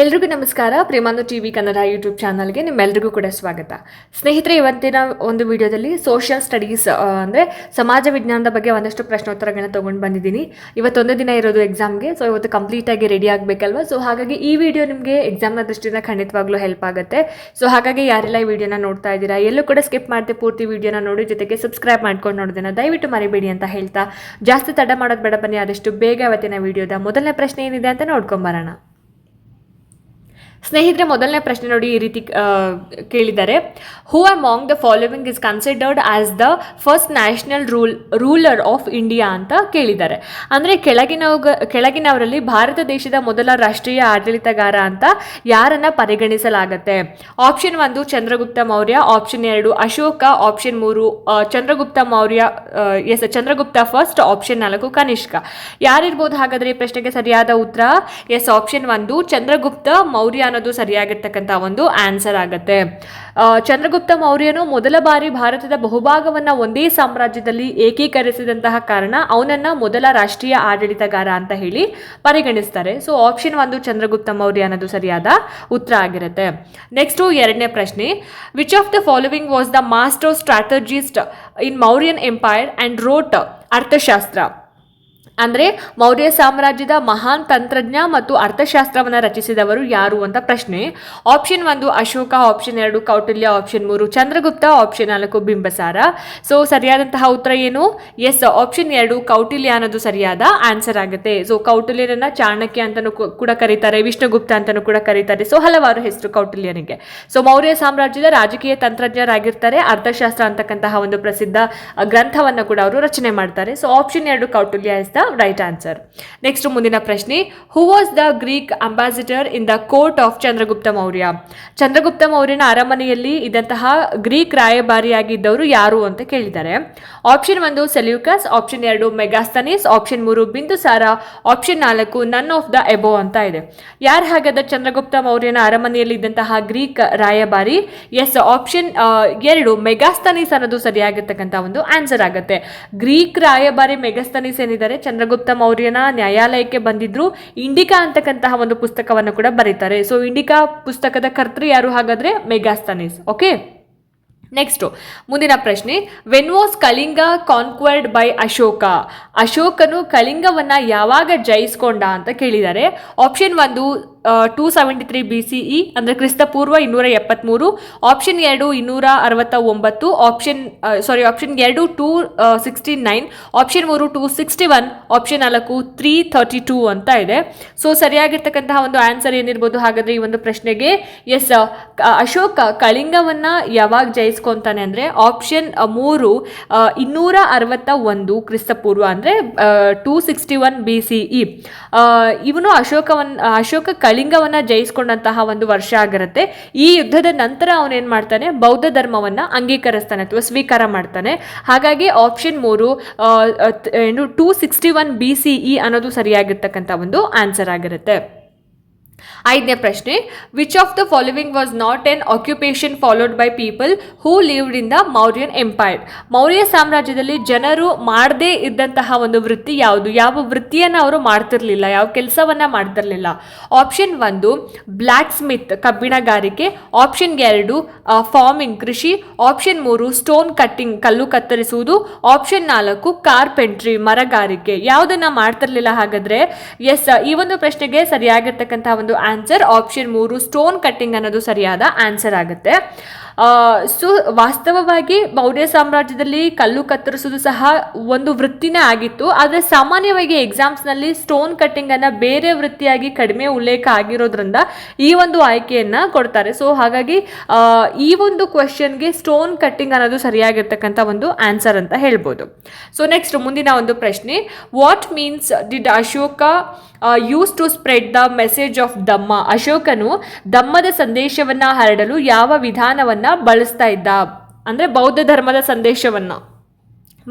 ಎಲ್ರಿಗೂ ನಮಸ್ಕಾರ. ಪ್ರೇಮಾನು ಟಿ ವಿ ಕನ್ನಡ ಯೂಟ್ಯೂಬ್ ಚಾನಲ್ಗೆ ನಿಮ್ಮೆಲ್ರಿಗೂ ಕೂಡ ಸ್ವಾಗತ. ಸ್ನೇಹಿತರೆ, ಇವತ್ತಿನ ಒಂದು ವಿಡಿಯೋದಲ್ಲಿ ಸೋಷಿಯಲ್ ಸ್ಟಡೀಸ್ ಅಂದರೆ ಸಮಾಜ ವಿಜ್ಞಾನದ ಬಗ್ಗೆ ಒಂದಷ್ಟು ಪ್ರಶ್ನೋತ್ತರಗಳನ್ನ ತೊಗೊಂಡು ಬಂದಿದ್ದೀನಿ. ಇವತ್ತೊಂದು ದಿನ ಇರೋದು ಎಕ್ಸಾಮ್ಗೆ ಸೊ ಇವತ್ತು ಕಂಪ್ಲೀಟಾಗಿ ರೆಡಿ ಆಗಬೇಕಲ್ವ? ಸೊ ಹಾಗಾಗಿ ಈ ವಿಡಿಯೋ ನಿಮಗೆ ಎಕ್ಸಾಮ್ನ ದೃಷ್ಟಿಯಿಂದ ಖಂಡಿತವಾಗ್ಲೂ ಹೆಲ್ಪ್ ಆಗುತ್ತೆ. ಸೊ ಹಾಗಾಗಿ ಯಾರೆಲ್ಲ ಈ ವಿಡಿಯೋನ ನೋಡ್ತಾ ಇದ್ದೀರಾ, ಎಲ್ಲೂ ಕೂಡ ಸ್ಕಿಪ್ ಮಾಡದೆ ಪೂರ್ತಿ ವಿಡಿಯೋನ ನೋಡಿ, ಜೊತೆಗೆ ಸಬ್ಸ್ಕ್ರೈಬ್ ಮಾಡ್ಕೊಂಡು ನೋಡಿದ್ರೆ ದಯವಿಟ್ಟು ಮರಿಬೇಡಿ ಅಂತ ಹೇಳ್ತಾ, ಜಾಸ್ತಿ ತಡ ಮಾಡೋದು ಬೇಡ ಬನ್ನಿ, ಆದಷ್ಟು ಬೇಗ ಇವತ್ತಿನ ವಿಡಿಯೋದ ಮೊದಲನೇ ಪ್ರಶ್ನೆ ಏನಿದೆ ಅಂತ ನೋಡ್ಕೊಂಬರೋಣ ಸ್ನೇಹಿತರೆ, ಮೊದಲನೇ ಪ್ರಶ್ನೆ ನೋಡಿ ಈ ರೀತಿ ಕೇಳಿದ್ದಾರೆ. Who among the following is considered as the first national rule ruler of India ಅಂತ ಕೇಳಿದ್ದಾರೆ. ಅಂದರೆ ಕೆಳಗಿನ ಕೆಳಗಿನವರಲ್ಲಿ ಭಾರತ ದೇಶದ ಮೊದಲ ರಾಷ್ಟ್ರೀಯ ಆಡಳಿತಗಾರ ಅಂತ ಯಾರನ್ನ ಪರಿಗಣಿಸಲಾಗತ್ತೆ? ಆಪ್ಷನ್ ಒಂದು, ಚಂದ್ರಗುಪ್ತ ಮೌರ್ಯ. ಆಪ್ಷನ್ ಎರಡು, ಅಶೋಕ. ಆಪ್ಷನ್ ಮೂರು Chandragupta Maurya yes Chandragupta first option ನಾಲ್ಕು, ಕನಿಷ್ಕ. ಯಾರಿರ್ಬೋದು ಹಾಗಾದರೆ ಈ ಪ್ರಶ್ನೆಗೆ ಸರಿಯಾದ ಉತ್ತರ? ಎಸ್ ಆಪ್ಷನ್ ಒಂದು, ಚಂದ್ರಗುಪ್ತ ಮೌರ್ಯ ಅನ್ನೋದು ಸರಿಯಾಗಿರ್ತಕ್ಕಂಥ ಒಂದು ಆನ್ಸರ್ ಆಗುತ್ತೆ. ಚಂದ್ರಗುಪ್ತ ಮೌರ್ಯನು ಮೊದಲ ಬಾರಿ ಭಾರತದ ಬಹುಭಾಗವನ್ನ ಒಂದೇ ಸಾಮ್ರಾಜ್ಯದಲ್ಲಿ ಏಕೀಕರಿಸಿದಂತಹ ಕಾರಣ ಅವನನ್ನ ಮೊದಲ ರಾಷ್ಟ್ರೀಯ ಆಡಳಿತಗಾರ ಅಂತ ಹೇಳಿ ಪರಿಗಣಿಸ್ತಾರೆ. ಸೊ ಆಪ್ಷನ್ ಒಂದು ಚಂದ್ರಗುಪ್ತ ಮೌರ್ಯ ಅನ್ನೋದು ಸರಿಯಾದ ಉತ್ತರ ಆಗಿರುತ್ತೆ. ನೆಕ್ಸ್ಟು ಎರಡನೇ ಪ್ರಶ್ನೆ. Which of the following was the master strategist in Mauryan empire and wrote Arthashastra? ಅಂದರೆ ಮೌರ್ಯ ಸಾಮ್ರಾಜ್ಯದ ಮಹಾನ್ ತಂತ್ರಜ್ಞ ಮತ್ತು ಅರ್ಥಶಾಸ್ತ್ರವನ್ನು ರಚಿಸಿದವರು ಯಾರು ಅಂತ ಪ್ರಶ್ನೆ. ಆಪ್ಷನ್ ಒಂದು ಅಶೋಕ ಆಪ್ಷನ್ ಎರಡು ಕೌಟಿಲ್ಯ ಆಪ್ಷನ್ ಮೂರು ಚಂದ್ರಗುಪ್ತ ಆಪ್ಷನ್ ನಾಲ್ಕು ಬಿಂಬಸಾರ. ಸೊ ಸರಿಯಾದಂತಹ ಉತ್ತರ ಏನು? ಎಸ್ ಆಪ್ಷನ್ ಎರಡು ಕೌಟಿಲ್ಯ ಅನ್ನೋದು ಸರಿಯಾದ ಆನ್ಸರ್ ಆಗುತ್ತೆ. ಸೊ ಕೌಟಿಲ್ಯನನ್ನ ಚಾಣಕ್ಯ ಅಂತಲೂ ಕೂಡ ಕರೀತಾರೆ, ವಿಷ್ಣುಗುಪ್ತ ಅಂತಲೂ ಕೂಡ ಕರೀತಾರೆ. ಸೊ ಹಲವಾರು ಹೆಸರು ಕೌಟಿಲ್ಯನಿಗೆ. ಸೊ ಮೌರ್ಯ ಸಾಮ್ರಾಜ್ಯದ ರಾಜಕೀಯ ತಂತ್ರಜ್ಞರಾಗಿರ್ತಾರೆ, ಅರ್ಥಶಾಸ್ತ್ರ ಅಂತಕ್ಕಂತಹ ಒಂದು ಪ್ರಸಿದ್ಧ ಗ್ರಂಥವನ್ನು ಕೂಡ ಅವರು ರಚನೆ ಮಾಡ್ತಾರೆ. ಸೊ ಆಪ್ಷನ್ ಎರಡು Kautilya is the right answer next ಮುಂದಿನ ಪ್ರಶ್ನೆ who was the Greek ambassador in the court of Chandragupta Maurya Chandragupta ಮೌರ್ಯನ ಅರಮನೆಯಲ್ಲಿ ಇದ್ದಂತಹ ಗ್ರೀಕ್ ರಾಯಭಾರಿಯಾಗಿದ್ದವರು ಯಾರು ಅಂತ ಕೇಳಿದ್ದಾರೆ. ಆಪ್ಷನ್ ಒಂದು ಸೆಲ್ಯೂಕಸ್ ಆಪ್ಷನ್ ಎರಡು ಮೆಗಾಸ್ತನೀಸ್ ಆಪ್ಷನ್ ಮೂರು ಬಿಂದುಸಾರ ಆಪ್ಷನ್ ನಾಲ್ಕು ನನ್ ಆಫ್ ದ ಎಬೋ ಅಂತ ಇದೆ. ಯಾರು ಹಾಗಾದ್ರೆ ಚಂದ್ರಗುಪ್ತ ಮೌರ್ಯನ ಅರಮನೆಯಲ್ಲಿ ಇದ್ದಂತಹ ಗ್ರೀಕ್ ರಾಯಭಾರಿ? ಎಸ್ ಆಪ್ಷನ್ ಎರಡು ಮೆಗಾಸ್ತನೀಸ್ ಅನ್ನೋದು ಸರಿಯಾಗಿರ್ತಕ್ಕಂಥ ಒಂದು ಆನ್ಸರ್ ಆಗುತ್ತೆ. ಗ್ರೀಕ್ ರಾಯಭಾರಿ ಮೆಗಾಸ್ತನೀಸ್ ಏನಿದ್ದಾರೆ? ಚಂದ್ರಗುಪ್ತ ಮೌರ್ಯನ ನ್ಯಾಯಾಲಯಕ್ಕೆ ಬಂದಿದ್ರು. ಇಂಡಿಕಾ ಅಂತಕ್ಕಂತಹ ಒಂದು ಪುಸ್ತಕವನ್ನು ಕೂಡ ಬರೀತಾರೆ. ಸೊ ಇಂಡಿಕಾ ಪುಸ್ತಕದ ಕರ್ತೃ ಯಾರು ಹಾಗಾದ್ರೆ? ಮೆಗಾಸ್ತನಿಸ್ ಓಕೆ ನೆಕ್ಸ್ಟು ಮುಂದಿನ ಪ್ರಶ್ನೆ. When was Kalinga conquered by Ashoka ಅಶೋಕನು ಕಳಿಂಗವನ್ನ ಯಾವಾಗ ಜಯಿಸ್ಕೊಂಡ ಅಂತ ಕೇಳಿದ್ದಾರೆ. ಆಪ್ಷನ್ ಒಂದು two seventy three B C E ಅಂದರೆ ಕ್ರಿಸ್ತಪೂರ್ವ ಇನ್ನೂರ ಎಪ್ಪತ್ತ್ಮೂರು ಆಪ್ಷನ್ ಎರಡು ಇನ್ನೂರ ಅರವತ್ತ ಒಂಬತ್ತು ಆಪ್ಷನ್ ಸಾರಿ ಆಪ್ಷನ್ ಎರಡು ಟೂ ಸಿಕ್ಸ್ಟಿ ನೈನ್ ಆಪ್ಷನ್ ಮೂರು ಟೂ ಸಿಕ್ಸ್ಟಿ ಒನ್ ಆಪ್ಷನ್ ನಾಲ್ಕು ತ್ರೀ ಥರ್ಟಿ ಟೂ ಅಂತ ಇದೆ. ಸೊ ಸರಿಯಾಗಿರ್ತಕ್ಕಂತಹ ಒಂದು ಆನ್ಸರ್ ಏನಿರ್ಬೋದು? ಹಾಗಾದರೆ ಈ ಒಂದು ಪ್ರಶ್ನೆಗೆ ಎಸ್ ಅಶೋಕ ಕಳಿಂಗವನ್ನು ಯಾವಾಗ ಜಯಿಸ್ಕೊತಾನೆ ಅಂದರೆ ಆಪ್ಷನ್ ಮೂರು ಇನ್ನೂರ ಅರವತ್ತ ಒಂದು ಕ್ರಿಸ್ತಪೂರ್ವ ಅಂದರೆ two sixty one B C E ಇವನು ಅಶೋಕವನ್ನು ಅಶೋಕ ಕಳಿಂಗವನ್ನ ಜಯಿಸ್ಕೊಂಡಂತಹ ಒಂದು ವರ್ಷ ಆಗಿರುತ್ತೆ. ಈ ಯುದ್ಧದ ನಂತರ ಅವನೇನ್ ಮಾಡ್ತಾನೆ? ಬೌದ್ಧ ಧರ್ಮವನ್ನ ಅಂಗೀಕರಿಸ್ತಾನೆ ಅಥವಾ ಸ್ವೀಕಾರ ಮಾಡ್ತಾನೆ. ಹಾಗಾಗಿ ಆಪ್ಷನ್ ಮೂರು ಏನು two sixty one B C E ಅನ್ನೋದು ಸರಿಯಾಗಿರ್ತಕ್ಕಂಥ ಒಂದು ಆನ್ಸರ್ ಆಗಿರುತ್ತೆ. ಐದನೇ ಪ್ರಶ್ನೆ which of the following was not an occupation followed by people who lived in the Mauryan empire Maurya ಸಾಮ್ರಾಜ್ಯದಲ್ಲಿ ಜನರು ಮಾಡದೇ ಇದ್ದಂತಹ ಒಂದು ವೃತ್ತಿ ಯಾವುದು? ಯಾವ ವೃತ್ತಿಯನ್ನು ಅವರು ಮಾಡ್ತಿರ್ಲಿಲ್ಲ, ಯಾವ ಕೆಲಸವನ್ನ ಮಾಡ್ತಿರ್ಲಿಲ್ಲ? ಆಪ್ಷನ್ ಒಂದು ಬ್ಲ್ಯಾಕ್ ಸ್ಮಿತ್ ಕಬ್ಬಿಣಗಾರಿಕೆ. ಆಪ್ಷನ್ ಎರಡು ಫಾರ್ಮಿಂಗ್ ಕೃಷಿ. ಆಪ್ಷನ್ ಮೂರು ಸ್ಟೋನ್ ಕಟ್ಟಿಂಗ್ ಕಲ್ಲು ಕತ್ತರಿಸುವುದು. ಆಪ್ಷನ್ ನಾಲ್ಕು ಕಾರ್ಪೆಂಟ್ರಿ ಮರಗಾರಿಕೆ. ಯಾವುದನ್ನ ಮಾಡ್ತಿರ್ಲಿಲ್ಲ ಹಾಗಾದ್ರೆ ಎಸ್ ಈ ಒಂದು ಪ್ರಶ್ನೆಗೆ ಸರಿಯಾಗಿರ್ತಕ್ಕಂತಹ ಒಂದು ಆನ್ಸರ್ ಆಪ್ಷನ್ ಮೂರು ಸ್ಟೋನ್ ಕಟ್ಟಿಂಗ್ ಅನ್ನೋದು ಸರಿಯಾದ ಆನ್ಸರ್ ಆಗುತ್ತೆ. ಸೊ ವಾಸ್ತವವಾಗಿ ಮೌರ್ಯ ಸಾಮ್ರಾಜ್ಯದಲ್ಲಿ ಕಲ್ಲು ಕತ್ತರಿಸೋದು ಸಹ ಒಂದು ವೃತ್ತಿನೇ ಆಗಿತ್ತು. ಆದರೆ ಸಾಮಾನ್ಯವಾಗಿ ಎಕ್ಸಾಮ್ಸ್ನಲ್ಲಿ ಸ್ಟೋನ್ ಕಟ್ಟಿಂಗನ್ನು ಬೇರೆ ವೃತ್ತಿಯಾಗಿ ಕಡಿಮೆ ಉಲ್ಲೇಖ ಆಗಿರೋದ್ರಿಂದ ಈ ಒಂದು ಆಯ್ಕೆಯನ್ನು ಕೊಡ್ತಾರೆ. ಸೊ ಹಾಗಾಗಿ ಈ ಒಂದು ಕ್ವೆಶನ್ಗೆ ಸ್ಟೋನ್ ಕಟ್ಟಿಂಗ್ ಅನ್ನೋದು ಸರಿಯಾಗಿರ್ತಕ್ಕಂಥ ಒಂದು ಆನ್ಸರ್ ಅಂತ ಹೇಳ್ಬೋದು. ಸೊ ನೆಕ್ಸ್ಟ್ ಮುಂದಿನ ಒಂದು ಪ್ರಶ್ನೆ what means did Ashoka use to spread the message of Dhamma ಅಶೋಕನು ದಮ್ಮದ ಸಂದೇಶವನ್ನ ಹರಡಲು ಯಾವ ವಿಧಾನವನ್ನ ಬಳಸ್ತಾ ಇದ್ದ ಅಂದ್ರೆ ಬೌದ್ಧ ಧರ್ಮದ ಸಂದೇಶವನ್ನ.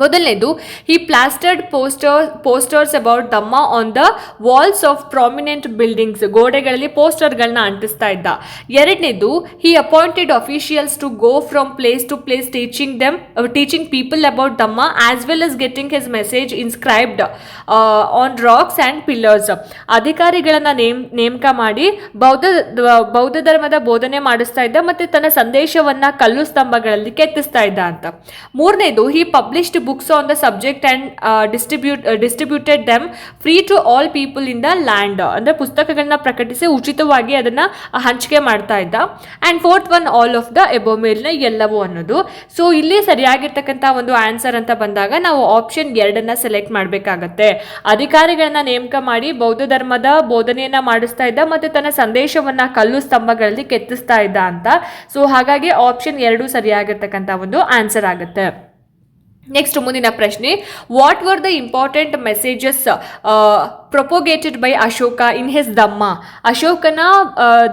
ಮೊದಲನೇದು ಈ plastered poster posters about Dhamma on the walls of prominent buildings ಗೋಡೆಗಳಲ್ಲಿ ಪೋಸ್ಟರ್ಗಳನ್ನ ಅಂಟಿಸ್ತಾ ಇದ್ದ. ಎರಡನೇದು he appointed officials to go from place to place teaching them teaching people about Dhamma as well as getting his message inscribed on rocks and pillars ಅಧಿಕಾರಿಗಳನ್ನ ನೇಮ್, ನೇಮಕ ಮಾಡಿ ಬೌದ್ಧ ಬೌದ್ಧ ಧರ್ಮದ ಬೋಧನೆ ಮಾಡಿಸ್ತಾ ಇದ್ದ ಮತ್ತು ತನ್ನ ಸಂದೇಶವನ್ನ ಕಲ್ಲು ಸ್ತಂಭಗಳಲ್ಲಿ ಕೆತ್ತಿಸ್ತಾ ಇದ್ದ ಅಂತ. ಮೂರನೇದು he published books on the subject and distribute distributed them free to all people in the land ಅಂದರೆ ಪುಸ್ತಕಗಳನ್ನ ಪ್ರಕಟಿಸಿ ಉಚಿತವಾಗಿ ಅದನ್ನು ಹಂಚಿಕೆ ಮಾಡ್ತಾ ಇದ್ದ. And fourth one all of the above ಮೇಲ್ನ ಎಲ್ಲವೂ ಅನ್ನೋದು. ಸೊ ಇಲ್ಲಿ ಸರಿಯಾಗಿರ್ತಕ್ಕಂಥ ಒಂದು ಆನ್ಸರ್ ಅಂತ ಬಂದಾಗ ನಾವು ಆಪ್ಷನ್ ಎರಡನ್ನು ಸೆಲೆಕ್ಟ್ ಮಾಡಬೇಕಾಗತ್ತೆ. ಅಧಿಕಾರಿಗಳನ್ನ ನೇಮಕ ಮಾಡಿ ಬೌದ್ಧ ಧರ್ಮದ ಬೋಧನೆಯನ್ನ ಮಾಡಿಸ್ತಾ ಇದ್ದ ಮತ್ತು ತನ್ನ ಸಂದೇಶವನ್ನ ಕಲ್ಲು ಸ್ತಂಭಗಳಲ್ಲಿ ಕೆತ್ತಿಸ್ತಾ ಇದ್ದ ಅಂತ. ಸೊ ಹಾಗಾಗಿ ಆಪ್ಷನ್ ಎರಡು ಸರಿಯಾಗಿರ್ತಕ್ಕಂಥ ಒಂದು ಆನ್ಸರ್ ಆಗುತ್ತೆ. ನೆಕ್ಸ್ಟ್ ಮುಂದಿನ ಪ್ರಶ್ನೆ what were the important messages propagated by Ashoka in his Dhamma ಅಶೋಕನ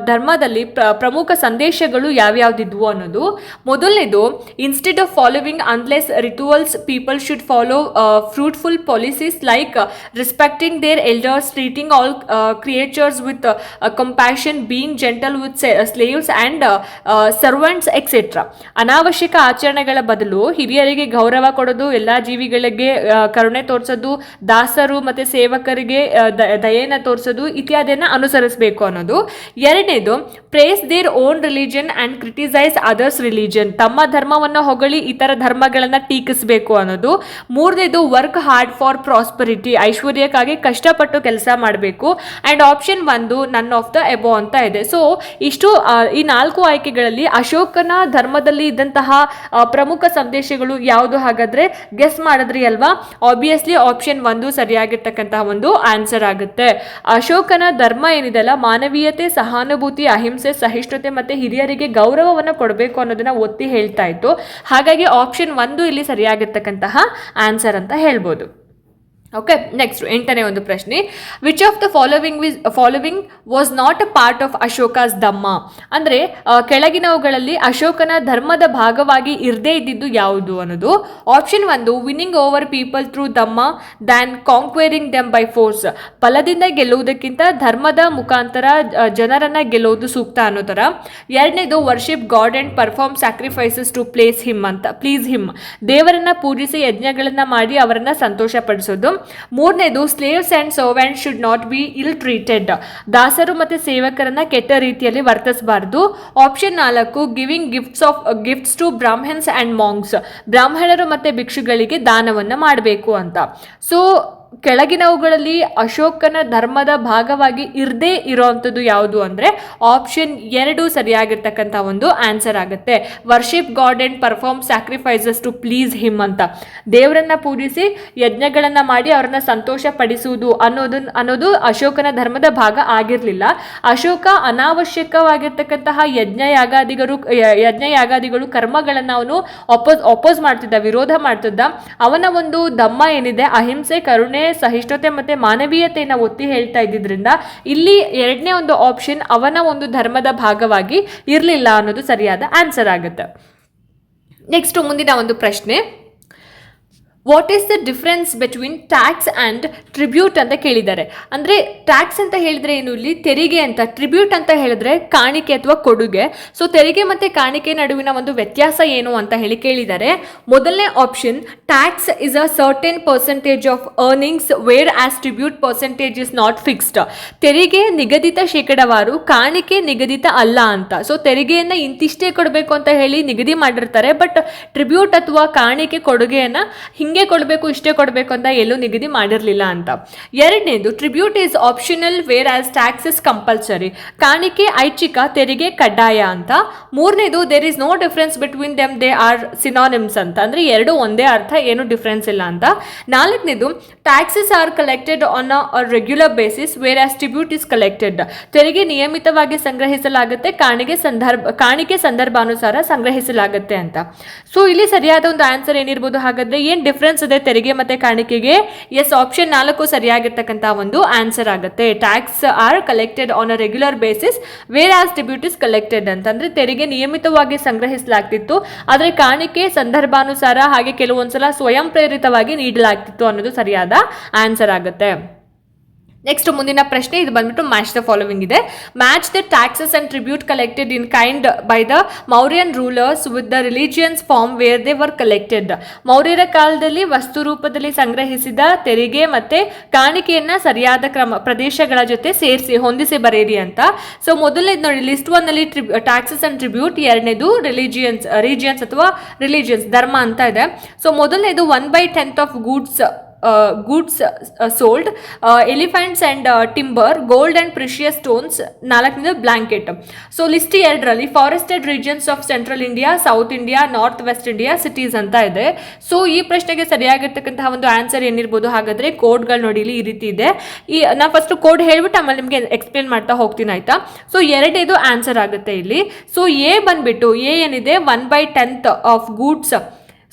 ಧರ್ಮದಲ್ಲಿ ಪ್ರ, ಪ್ರಮುಖ ಸಂದೇಶಗಳು ಯಾವ್ಯಾವ್ದಿದ್ವು ಅನ್ನೋದು? ಮೊದಲನೇದು instead of following unless rituals people should follow fruitful policies like respecting their elders treating all creatures with compassion being gentle with slaves and servants etcetera ಅನಾವಶ್ಯಕ ಆಚರಣೆಗಳ ಬದಲು ಹಿರಿಯರಿಗೆ ಗೌರವ ಕೊಡೋದು, ಎಲ್ಲ ಜೀವಿಗಳಿಗೆ ಕರುಣೆ ತೋರಿಸೋದು, ದಾಸರು ಮತ್ತು ಸೇವಕರಿಗೆ ಆ, ದ- ದಯೆನ ತೋರಿಸೋದು ಇತ್ಯಾದಿಯನ್ನು ಅನುಸರಿಸಬೇಕು ಅನ್ನೋದು. ಎರಡನೇದು praise their own religion and criticise others religion ತಮ್ಮ ಧರ್ಮವನ್ನು ಹೊಗಳಿ ಇತರ ಧರ್ಮಗಳನ್ನು ಟೀಕಿಸಬೇಕು ಅನ್ನೋದು. ಮೂರನೇದು ವರ್ಕ್ ಹಾರ್ಡ್ ಫಾರ್ ಪ್ರಾಸ್ಪರಿಟಿ ಐಶ್ವರ್ಯಕ್ಕಾಗಿ ಕಷ್ಟಪಟ್ಟು ಕೆಲಸ ಮಾಡಬೇಕು. ಆ್ಯಂಡ್ ಆಪ್ಷನ್ ಒಂದು ನನ್ ಆಫ್ ದ ಎಬೋ ಅಂತ ಇದೆ. ಸೊ ಇಷ್ಟು ಈ ನಾಲ್ಕು ಆಯ್ಕೆಗಳಲ್ಲಿ ಅಶೋಕನ ಧರ್ಮದಲ್ಲಿ ಇದ್ದಂತಹ ಪ್ರಮುಖ ಸಂದೇಶಗಳು ಯಾವುದು ಹಾಗಾದ್ರೆ ಗೆಸ್ ಮಾಡಿದ್ರಿ ಅಲ್ವಾ? ಆಬ್ವಿಯಸ್ಲಿ ಆಪ್ಷನ್ ಒಂದು ಸರಿಯಾಗಿರ್ತಕ್ಕಂತಹ ಒಂದು ಆನ್ಸರ್ ಆಗುತ್ತೆ. ಅಶೋಕನ ಧರ್ಮ ಏನಿದೆ ಅಲ್ಲ ಮಾನವೀಯತೆ, ಸಹಾನುಭೂತಿ, ಅಹಿಂಸೆ, ಸಹಿಷ್ಣುತೆ ಮತ್ತೆ ಹಿರಿಯರಿಗೆ ಗೌರವವನ್ನು ಕೊಡಬೇಕು ಅನ್ನೋದನ್ನ ಒತ್ತಿ ಹೇಳ್ತಾ ಇತ್ತು. ಹಾಗಾಗಿ ಆಪ್ಷನ್ ಒಂದು ಇಲ್ಲಿ ಸರಿಯಾಗಿರ್ತಕ್ಕಂತಹ ಆನ್ಸರ್ ಅಂತ ಹೇಳ್ಬೋದು. ಓಕೆ ನೆಕ್ಸ್ಟ್ ಎಂಟನೇ ಒಂದು ಪ್ರಶ್ನೆ. Which of the following ವಿಸ್ following was not a part of Ashoka's Dhamma ಅಂದರೆ ಕೆಳಗಿನವುಗಳಲ್ಲಿ ಅಶೋಕನ ಧರ್ಮದ ಭಾಗವಾಗಿ ಇರದೇ ಇದ್ದಿದ್ದು ಯಾವುದು ಅನ್ನೋದು. ಆಪ್ಷನ್ ಒಂದು winning over people through Dhamma than conquering them by force ಫಲದಿಂದ ಗೆಲ್ಲುವುದಕ್ಕಿಂತ ಧರ್ಮದ ಮುಖಾಂತರ ಜನರನ್ನು ಗೆಲ್ಲುವುದು ಸೂಕ್ತ ಅನ್ನೋ ಥರ. ಎರಡನೇದು worship god and perform sacrifices to place him ಅಂತ ಪ್ಲೀಸ್ ಹಿಮ್ ದೇವರನ್ನ ಪೂಜಿಸಿ ಯಜ್ಞಗಳನ್ನ ಮಾಡಿ ಅವರನ್ನು ಸಂತೋಷ ಪಡಿಸೋದು ಮೂರನೇದು slaves and servant should not be ill treated ದಾಸರು ಮತ್ತು ಸೇವಕರನ್ನ ಕೆಟ್ಟ ರೀತಿಯಲ್ಲಿ ವರ್ತಿಸಬಾರ್ದು. ಆಪ್ಷನ್ ನಾಲ್ಕು giving gifts of gifts to Brahmins and monks ಬ್ರಾಹ್ಮಣರು ಮತ್ತು ಭಿಕ್ಷುಗಳಿಗೆ ದಾನವನ್ನು ಮಾಡಬೇಕು ಅಂತ. ಸೊ ಕೆಳಗಿನವುಗಳಲ್ಲಿ ಅಶೋಕನ ಧರ್ಮದ ಭಾಗವಾಗಿ ಇರದೇ ಇರೋವಂಥದ್ದು ಯಾವುದು ಅಂದರೆ ಆಪ್ಷನ್ ಎರಡು ಸರಿಯಾಗಿರ್ತಕ್ಕಂಥ ಒಂದು ಆನ್ಸರ್ ಆಗುತ್ತೆ. Worship god and perform sacrifices to please him ಅಂತ. ದೇವರನ್ನ ಪೂಜಿಸಿ ಯಜ್ಞಗಳನ್ನು ಮಾಡಿ ಅವರನ್ನ ಸಂತೋಷ ಪಡಿಸುವುದು ಅನ್ನೋದು ಅನ್ನೋದು ಅಶೋಕನ ಧರ್ಮದ ಭಾಗ ಆಗಿರಲಿಲ್ಲ. ಅಶೋಕ ಅನಾವಶ್ಯಕವಾಗಿರ್ತಕ್ಕಂತಹ ಯಜ್ಞ ಯಾಗಾದಿಗರು ಯಜ್ಞ ಯಾಗಾದಿಗಳು ಕರ್ಮಗಳನ್ನು ಅವನು ಅಪೋಸ್ ಅಪೋಸ್ ಮಾಡ್ತಿದ್ದ, ವಿರೋಧ ಮಾಡ್ತಿದ್ದ. ಅವನ ಒಂದು ದಮ್ಮ ಏನಿದೆ? ಅಹಿಂಸೆ, ಕರುಣೆ ಸಹಿಷ್ಣುತೆ ಮತ್ತೆ ಮಾನವೀಯತೆಯನ್ನು ಒತ್ತಿ ಹೇಳ್ತಾ ಇದ್ದಿದ್ರಿಂದ ಇಲ್ಲಿ ಎರಡನೇ ಒಂದು ಆಪ್ಷನ್ ಅವನ ಒಂದು ಧರ್ಮದ ಭಾಗವಾಗಿ ಇರಲಿಲ್ಲ ಅನ್ನೋದು ಸರಿಯಾದ ಆನ್ಸರ್ ಆಗುತ್ತೆ. ನೆಕ್ಸ್ಟ್ ಮುಂದಿನ ಒಂದು ಪ್ರಶ್ನೆ. What is the difference between tax and tribute ಅಂತ ಕೇಳಿದ್ದಾರೆ. ಅಂದರೆ ಟ್ಯಾಕ್ಸ್ ಅಂತ ಹೇಳಿದ್ರೆ ಏನು ಇಲ್ಲಿ? ತೆರಿಗೆ ಅಂತ. ಟ್ರಿಬ್ಯೂಟ್ ಅಂತ ಹೇಳಿದ್ರೆ ಕಾಣಿಕೆ ಅಥವಾ ಕೊಡುಗೆ. ಸೊ ತೆರಿಗೆ ಮತ್ತು ಕಾಣಿಕೆ ನಡುವಿನ ಒಂದು ವ್ಯತ್ಯಾಸ ಏನು ಅಂತ ಹೇಳಿ ಕೇಳಿದ್ದಾರೆ. ಮೊದಲನೇ option tax is a certain percentage of earnings whereas tribute percentage is not fixed ತೆರಿಗೆ ನಿಗದಿತ ಶೇಕಡವಾರು, ಕಾಣಿಕೆ ನಿಗದಿತ ಅಲ್ಲ ಅಂತ. ಸೊ ತೆರಿಗೆಯನ್ನು ಇಂತಿಷ್ಟೇ ಕೊಡಬೇಕು ಅಂತ ಹೇಳಿ ನಿಗದಿ ಮಾಡಿರ್ತಾರೆ. ಬಟ್ ಟ್ರಿಬ್ಯೂಟ್ ಅಥವಾ ಕಾಣಿಕೆ, ಕೊಡುಗೆಯನ್ನು ಹಿಂಗೆ ಕೊಡಬೇಕು, ಇಷ್ಟೇ ಕೊಡಬೇಕು ಅಂತ ಎಲ್ಲೂ ನಿಗದಿ ಮಾಡಿರಲಿಲ್ಲ ಅಂತ. ಎರಡನೇದು tribute is optional whereas tax is compulsory ಕಾಣಿಕೆ, ಐಚ್ಛಿಕ, ತೆರಿಗೆ, ಕಡ್ಡಾಯ ಅಂತ. ಮೂರನೇದು there is no difference between them they are synonyms ಅಂತ. ಅಂದರೆ ಎರಡು ಒಂದೇ ಅರ್ಥ, ಏನು ಡಿಫ್ರೆನ್ಸ್ ಇಲ್ಲ ಅಂತ. ನಾಲ್ಕನೇದು taxes are collected on a regular basis whereas tribute is collected ತೆರಿಗೆ ನಿಯಮಿತವಾಗಿ ಸಂಗ್ರಹಿಸಲಾಗುತ್ತೆ ಕಾಣಿಕೆ ಸಂದರ್ಭ, ಕಾಣಿಕೆ ಸಂದರ್ಭಾನುಸಾರ ಸಂಗ್ರಹಿಸಲಾಗುತ್ತೆ ಅಂತ. ಸೊ ಇಲ್ಲಿ ಸರಿಯಾದ ಒಂದು ಆನ್ಸರ್ ಏನಿರ್ಬೋದು? ಹಾಗಾದ್ರೆ ಏನು ಡಿಫ್ರೆನ್ಸ್ ಇದೆ ತೆರಿಗೆ ಮತ್ತೆ ಕಾಣಿಕೆಗೆ? ಎಸ್ ಆಪ್ಷನ್ ನಾಲ್ಕು ಸರಿಯಾಗಿರ್ತಕ್ಕಂಥ ಒಂದು ಆನ್ಸರ್ ಆಗುತ್ತೆ. Tax are collected on a regular basis whereas tribute is collected ಅಂತಂದ್ರೆ ತೆರಿಗೆ ನಿಯಮಿತವಾಗಿ ಸಂಗ್ರಹಿಸಲಾಗ್ತಿತ್ತು, ಆದರೆ ಕಾಣಿಕೆ ಸಂದರ್ಭಾನುಸಾರ ಹಾಗೆ ಕೆಲವೊಂದ್ಸಲ ಸ್ವಯಂ ಪ್ರೇರಿತವಾಗಿ ನೀಡಲಾಗ್ತಿತ್ತು ಅನ್ನೋದು ಸರಿಯಾದ ಆನ್ಸರ್ ಆಗುತ್ತೆ. ನೆಕ್ಸ್ಟ್ ಮುಂದಿನ ಪ್ರಶ್ನೆ, ಇದು ಬಂದ್ಬಿಟ್ಟು ಮ್ಯಾಚ್ ದ ಫಾಲೋವಿಂಗ್ ಇದೆ. Match the taxes and tribute collected in kind by the Mauryan rulers with the religions from where they were collected ಮೌರ್ಯರ ಕಾಲದಲ್ಲಿ ವಸ್ತು ರೂಪದಲ್ಲಿ ಸಂಗ್ರಹಿಸಿದ ತೆರಿಗೆ ಮತ್ತೆ ಕಾಣಿಕೆಯನ್ನ ಸರಿಯಾದ ಕ್ರಮ, ಪ್ರದೇಶಗಳ ಜೊತೆ ಸೇರಿಸಿ, ಹೊಂದಿಸಿ ಬರೆಯಿರಿ ಅಂತ. ಸೊ ಮೊದಲನೇದು ನೋಡಿ ಲಿಸ್ಟ್ ಒನ್ ಅಲ್ಲಿ ಟ್ಯಾಕ್ಸಸ್ ಅಂಡ್ ಟ್ರಿಬ್ಯೂಟ್ ಎರಡನೇದು ರಿಲಿಜಿಯನ್ಸ್ ರಿಜಿಯನ್ಸ್ ಅಥವಾ ರಿಲಿಜಿಯನ್ಸ್ ಧರ್ಮ ಅಂತ ಇದೆ. ಸೊ ಮೊದಲನೇದು one by tenth of goods goods sold elephants and timber gold and precious stones ನಾಲ್ಕನೇದು ಬ್ಲ್ಯಾಂಕೆಟ್ ಸೊ ಲಿಸ್ಟ್ ಎರಡರಲ್ಲಿ forested regions of central India south India north west India cities ಅಂತ ಇದೆ. So ಈ ಪ್ರಶ್ನೆಗೆ ಸರಿಯಾಗಿರ್ತಕ್ಕಂತಹ ಒಂದು ಆನ್ಸರ್ ಏನಿರ್ಬೋದು? ಹಾಗಾದರೆ ಕೋಡ್ಗಳು ನೋಡಿ ಇಲ್ಲಿ ಈ ರೀತಿ ಇದೆ. ಈ ನಾ ಫಸ್ಟ್ ಕೋಡ್ ಹೇಳ್ಬಿಟ್ಟು ಆಮೇಲೆ ನಿಮಗೆ ಎಕ್ಸ್ಪ್ಲೇನ್ ಮಾಡ್ತಾ ಹೋಗ್ತೀನಿ, ಆಯ್ತಾ? ಸೊ ಎರಡೇದು ಆನ್ಸರ್ ಆಗುತ್ತೆ ಇಲ್ಲಿ. ಸೊ ಎ ಬಂದ್ಬಿಟ್ಟು ಎ ಏನಿದೆ? One by tenth of goods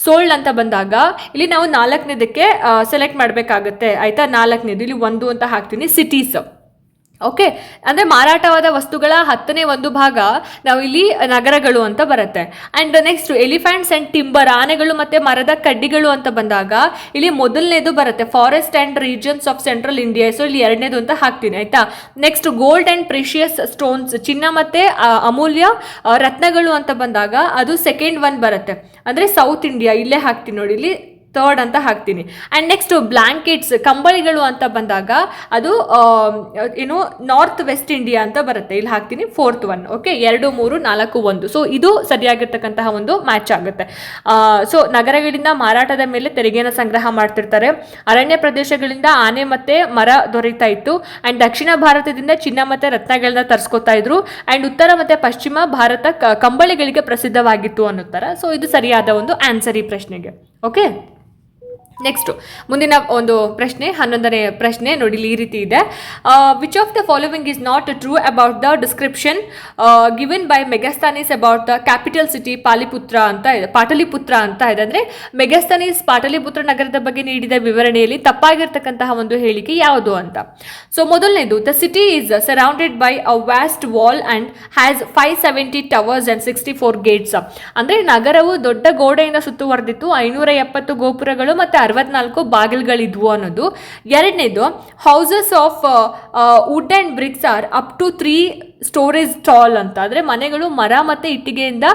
sold ಅಂತ ಬಂದಾಗ ಇಲ್ಲಿ ನಾವು ನಾಲ್ಕನೇದಕ್ಕೆ ಸೆಲೆಕ್ಟ್ ಮಾಡಬೇಕಾಗತ್ತೆ. ಆಯಿತಾ? ನಾಲ್ಕನೇದು. ಇಲ್ಲಿ ಒಂದು ಅಂತ ಹಾಕ್ತೀನಿ. ಸಿಟೀಸ್ ಓಕೆ ಅಂದರೆ ಮಾರಾಟವಾದ ವಸ್ತುಗಳ ಹತ್ತನೇ ಒಂದು ಭಾಗ ನಾವು ಇಲ್ಲಿ ನಗರಗಳು ಅಂತ ಬರುತ್ತೆ. And next elephants and timber ಆನೆಗಳು ಮತ್ತು ಮರದ ಕಡ್ಡಿಗಳು ಅಂತ ಬಂದಾಗ ಇಲ್ಲಿ ಮೊದಲನೇದು ಬರುತ್ತೆ. Forest and regions of central India so ಇಲ್ಲಿ ಎರಡನೇದು ಅಂತ ಹಾಕ್ತೀನಿ, ಆಯಿತಾ? Next gold and precious stones ಚಿನ್ನ ಮತ್ತು ಅಮೂಲ್ಯ ರತ್ನಗಳು ಅಂತ ಬಂದಾಗ ಅದು ಸೆಕೆಂಡ್ ಒನ್ ಬರುತ್ತೆ. ಅಂದರೆ ಸೌತ್ ಇಂಡಿಯಾ ಇಲ್ಲೇ ಹಾಕ್ತೀನಿ ನೋಡಿ, ಇಲ್ಲಿ ಥರ್ಡ್ ಅಂತ ಹಾಕ್ತೀನಿ. ಆ್ಯಂಡ್ ನೆಕ್ಸ್ಟು ಬ್ಲ್ಯಾಂಕೆಟ್ಸ್ ಕಂಬಳಿಗಳು ಅಂತ ಬಂದಾಗ ಅದು ಏನು ನಾರ್ತ್ ವೆಸ್ಟ್ ಇಂಡಿಯಾ ಅಂತ ಬರುತ್ತೆ. ಇಲ್ಲಿ ಹಾಕ್ತೀನಿ ಫೋರ್ತ್ ಒನ್ ಓಕೆ ಎರಡು, ಮೂರು, ನಾಲ್ಕು, ಒಂದು. ಸೊ ಇದು ಸರಿಯಾಗಿರ್ತಕ್ಕಂತಹ ಒಂದು ಮ್ಯಾಚ್ ಆಗುತ್ತೆ. ಸೊ ನಗರಗಳಿಂದ ಮಾರಾಟದ ಮೇಲೆ ತೆರಿಗೆನ ಸಂಗ್ರಹ ಮಾಡ್ತಿರ್ತಾರೆ. ಅರಣ್ಯ ಪ್ರದೇಶಗಳಿಂದ ಆನೆ ಮತ್ತೆ ಮರ ದೊರೀತಾ ಇತ್ತು. ಆ್ಯಂಡ್ ದಕ್ಷಿಣ ಭಾರತದಿಂದ ಚಿನ್ನ ಮತ್ತೆ ರತ್ನಗಳನ್ನ ತರಿಸ್ಕೊತಾ ಇದ್ರು. ಆ್ಯಂಡ್ ಉತ್ತರ ಮತ್ತೆ ಪಶ್ಚಿಮ ಭಾರತ ಕಂಬಳಿಗಳಿಗೆ ಪ್ರಸಿದ್ಧವಾಗಿತ್ತು ಅನ್ನುತ್ತಾರೆ ಸೊ ಇದು ಸರಿಯಾದ ಒಂದು ಆನ್ಸರ್ ಈ ಪ್ರಶ್ನೆಗೆ ಓಕೆ ನೆಕ್ಸ್ಟು ಮುಂದಿನ ಒಂದು ಪ್ರಶ್ನೆ, ಹನ್ನೊಂದನೇ ಪ್ರಶ್ನೆ ನೋಡಿ ಇಲ್ಲಿ ಈ ರೀತಿ ಇದೆ. Which of the following is not true about the description given by Megasthenes about the capital city Paliputra ಅಂತ ಇದೆ ಪಾಟಲಿಪುತ್ರ ಅಂತ ಇದೆ. ಅಂದರೆ ಮೆಗಾಸ್ತಾನೀಸ್ ಪಾಟಲಿಪುತ್ರ ನಗರದ ಬಗ್ಗೆ ನೀಡಿದ ವಿವರಣೆಯಲ್ಲಿ ತಪ್ಪಾಗಿರ್ತಕ್ಕಂತಹ ಒಂದು ಹೇಳಿಕೆ ಯಾವುದು ಅಂತ. ಸೊ ಮೊದಲನೇದು the city is surrounded by a vast wall and has five seventy towers and sixty four gates ಅಂದರೆ ನಗರವು ದೊಡ್ಡ ಗೋಡೆಯಿಂದ ಸುತ್ತುವರೆದಿತ್ತು, ಐನೂರ ಎಪ್ಪತ್ತು ಗೋಪುರಗಳು ಮತ್ತು ಅರವತ್ನಾಲ್ಕು ಬಾಗಿಲುಗಳಿದ್ವು ಅನ್ನೋದು. ಎರಡನೇದು houses of wood and bricks are up to three storeys tall ಅಂತ. ಅಂದರೆ ಮನೆಗಳು ಮರ ಮತ್ತು ಇಟ್ಟಿಗೆಯಿಂದ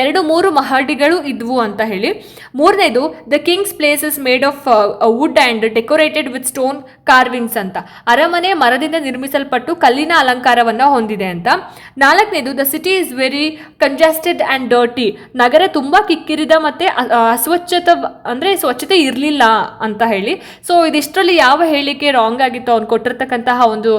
ಎರಡು ಮೂರು ಮಹಡಿಗಳು ಇದ್ವು ಅಂತ ಹೇಳಿ. ಮೂರನೇದು the king's palace is made of wood and decorated with stone carvings ಅಂತ. ಅರಮನೆ ಮರದಿಂದ ನಿರ್ಮಿಸಲ್ಪಟ್ಟು ಕಲ್ಲಿನ ಅಲಂಕಾರವನ್ನು ಹೊಂದಿದೆ ಅಂತ. ನಾಲ್ಕನೇದು the city is very congested and dirty ನಗರ ತುಂಬ ಕಿಕ್ಕಿರಿದ ಮತ್ತು ಅಸ್ವಚ್ಛತ, ಅಂದರೆ ಸ್ವಚ್ಛತೆ ಇರಲಿಲ್ಲ ಅಂತ ಹೇಳಿ. ಸೊ ಇದಿಷ್ಟರಲ್ಲಿ ಯಾವ ಹೇಳಿಕೆ ರಾಂಗ್ ಆಗಿತ್ತು? ಅವ್ನು ಕೊಟ್ಟಿರ್ತಕ್ಕಂತಹ ಒಂದು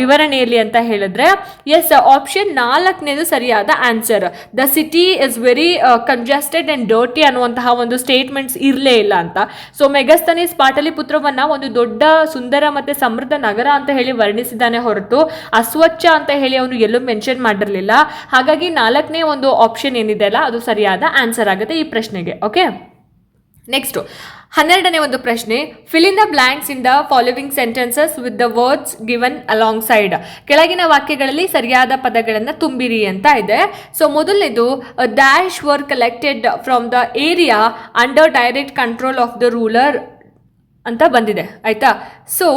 ವಿವರಣೆಯಲ್ಲಿ ಅಂತ ಹೇಳಿದ್ರೆ ಎಸ್ ಆಪ್ಷನ್ ನಾಲ್ಕನೇದು ಸರಿಯಾದ answer the city is very congested and dirty ಅನ್ನುವಂತಹ ಒಂದು ಸ್ಟೇಟ್ಮೆಂಟ್ಸ್ ಇರಲೇ ಇಲ್ಲ ಅಂತ. ಸೊ ಮೆಗಸ್ತನೀಸ್ ಪಾಟಲಿಪುತ್ರವನ್ನ ಒಂದು ದೊಡ್ಡ ಸುಂದರ ಮತ್ತೆ ಸಮೃದ್ಧ ನಗರ ಅಂತ ಹೇಳಿ ವರ್ಣಿಸಿದ್ದಾನೆ ಹೊರತು. ಅಸ್ವಚ್ಛ ಅಂತ ಹೇಳಿ ಅವನು ಎಲ್ಲೂ ಮೆನ್ಷನ್ ಮಾಡಿರಲಿಲ್ಲ. ಹಾಗಾಗಿ ನಾಲ್ಕನೇ ಒಂದು ಆಪ್ಷನ್ ಏನಿದೆ ಅಲ್ಲ, ಅದು ಸರಿಯಾದ ಆನ್ಸರ್ ಆಗುತ್ತೆ ಈ ಪ್ರಶ್ನೆಗೆ ಓಕೆ ನೆಕ್ಸ್ಟು ಹನ್ನೆರಡನೇ ಒಂದು ಪ್ರಶ್ನೆ fill in the blanks in the following sentences with the words given alongside ಕೆಳಗಿನ ವಾಕ್ಯಗಳಲ್ಲಿ ಸರಿಯಾದ ಪದಗಳನ್ನು ತುಂಬಿರಿ ಅಂತ ಇದೆ. ಸೊ ಮೊದಲನೇದು dash were collected from the area under direct control of the ruler ಅಂತ ಬಂದಿದೆ. ಆಯ್ತಾ? ಸೊ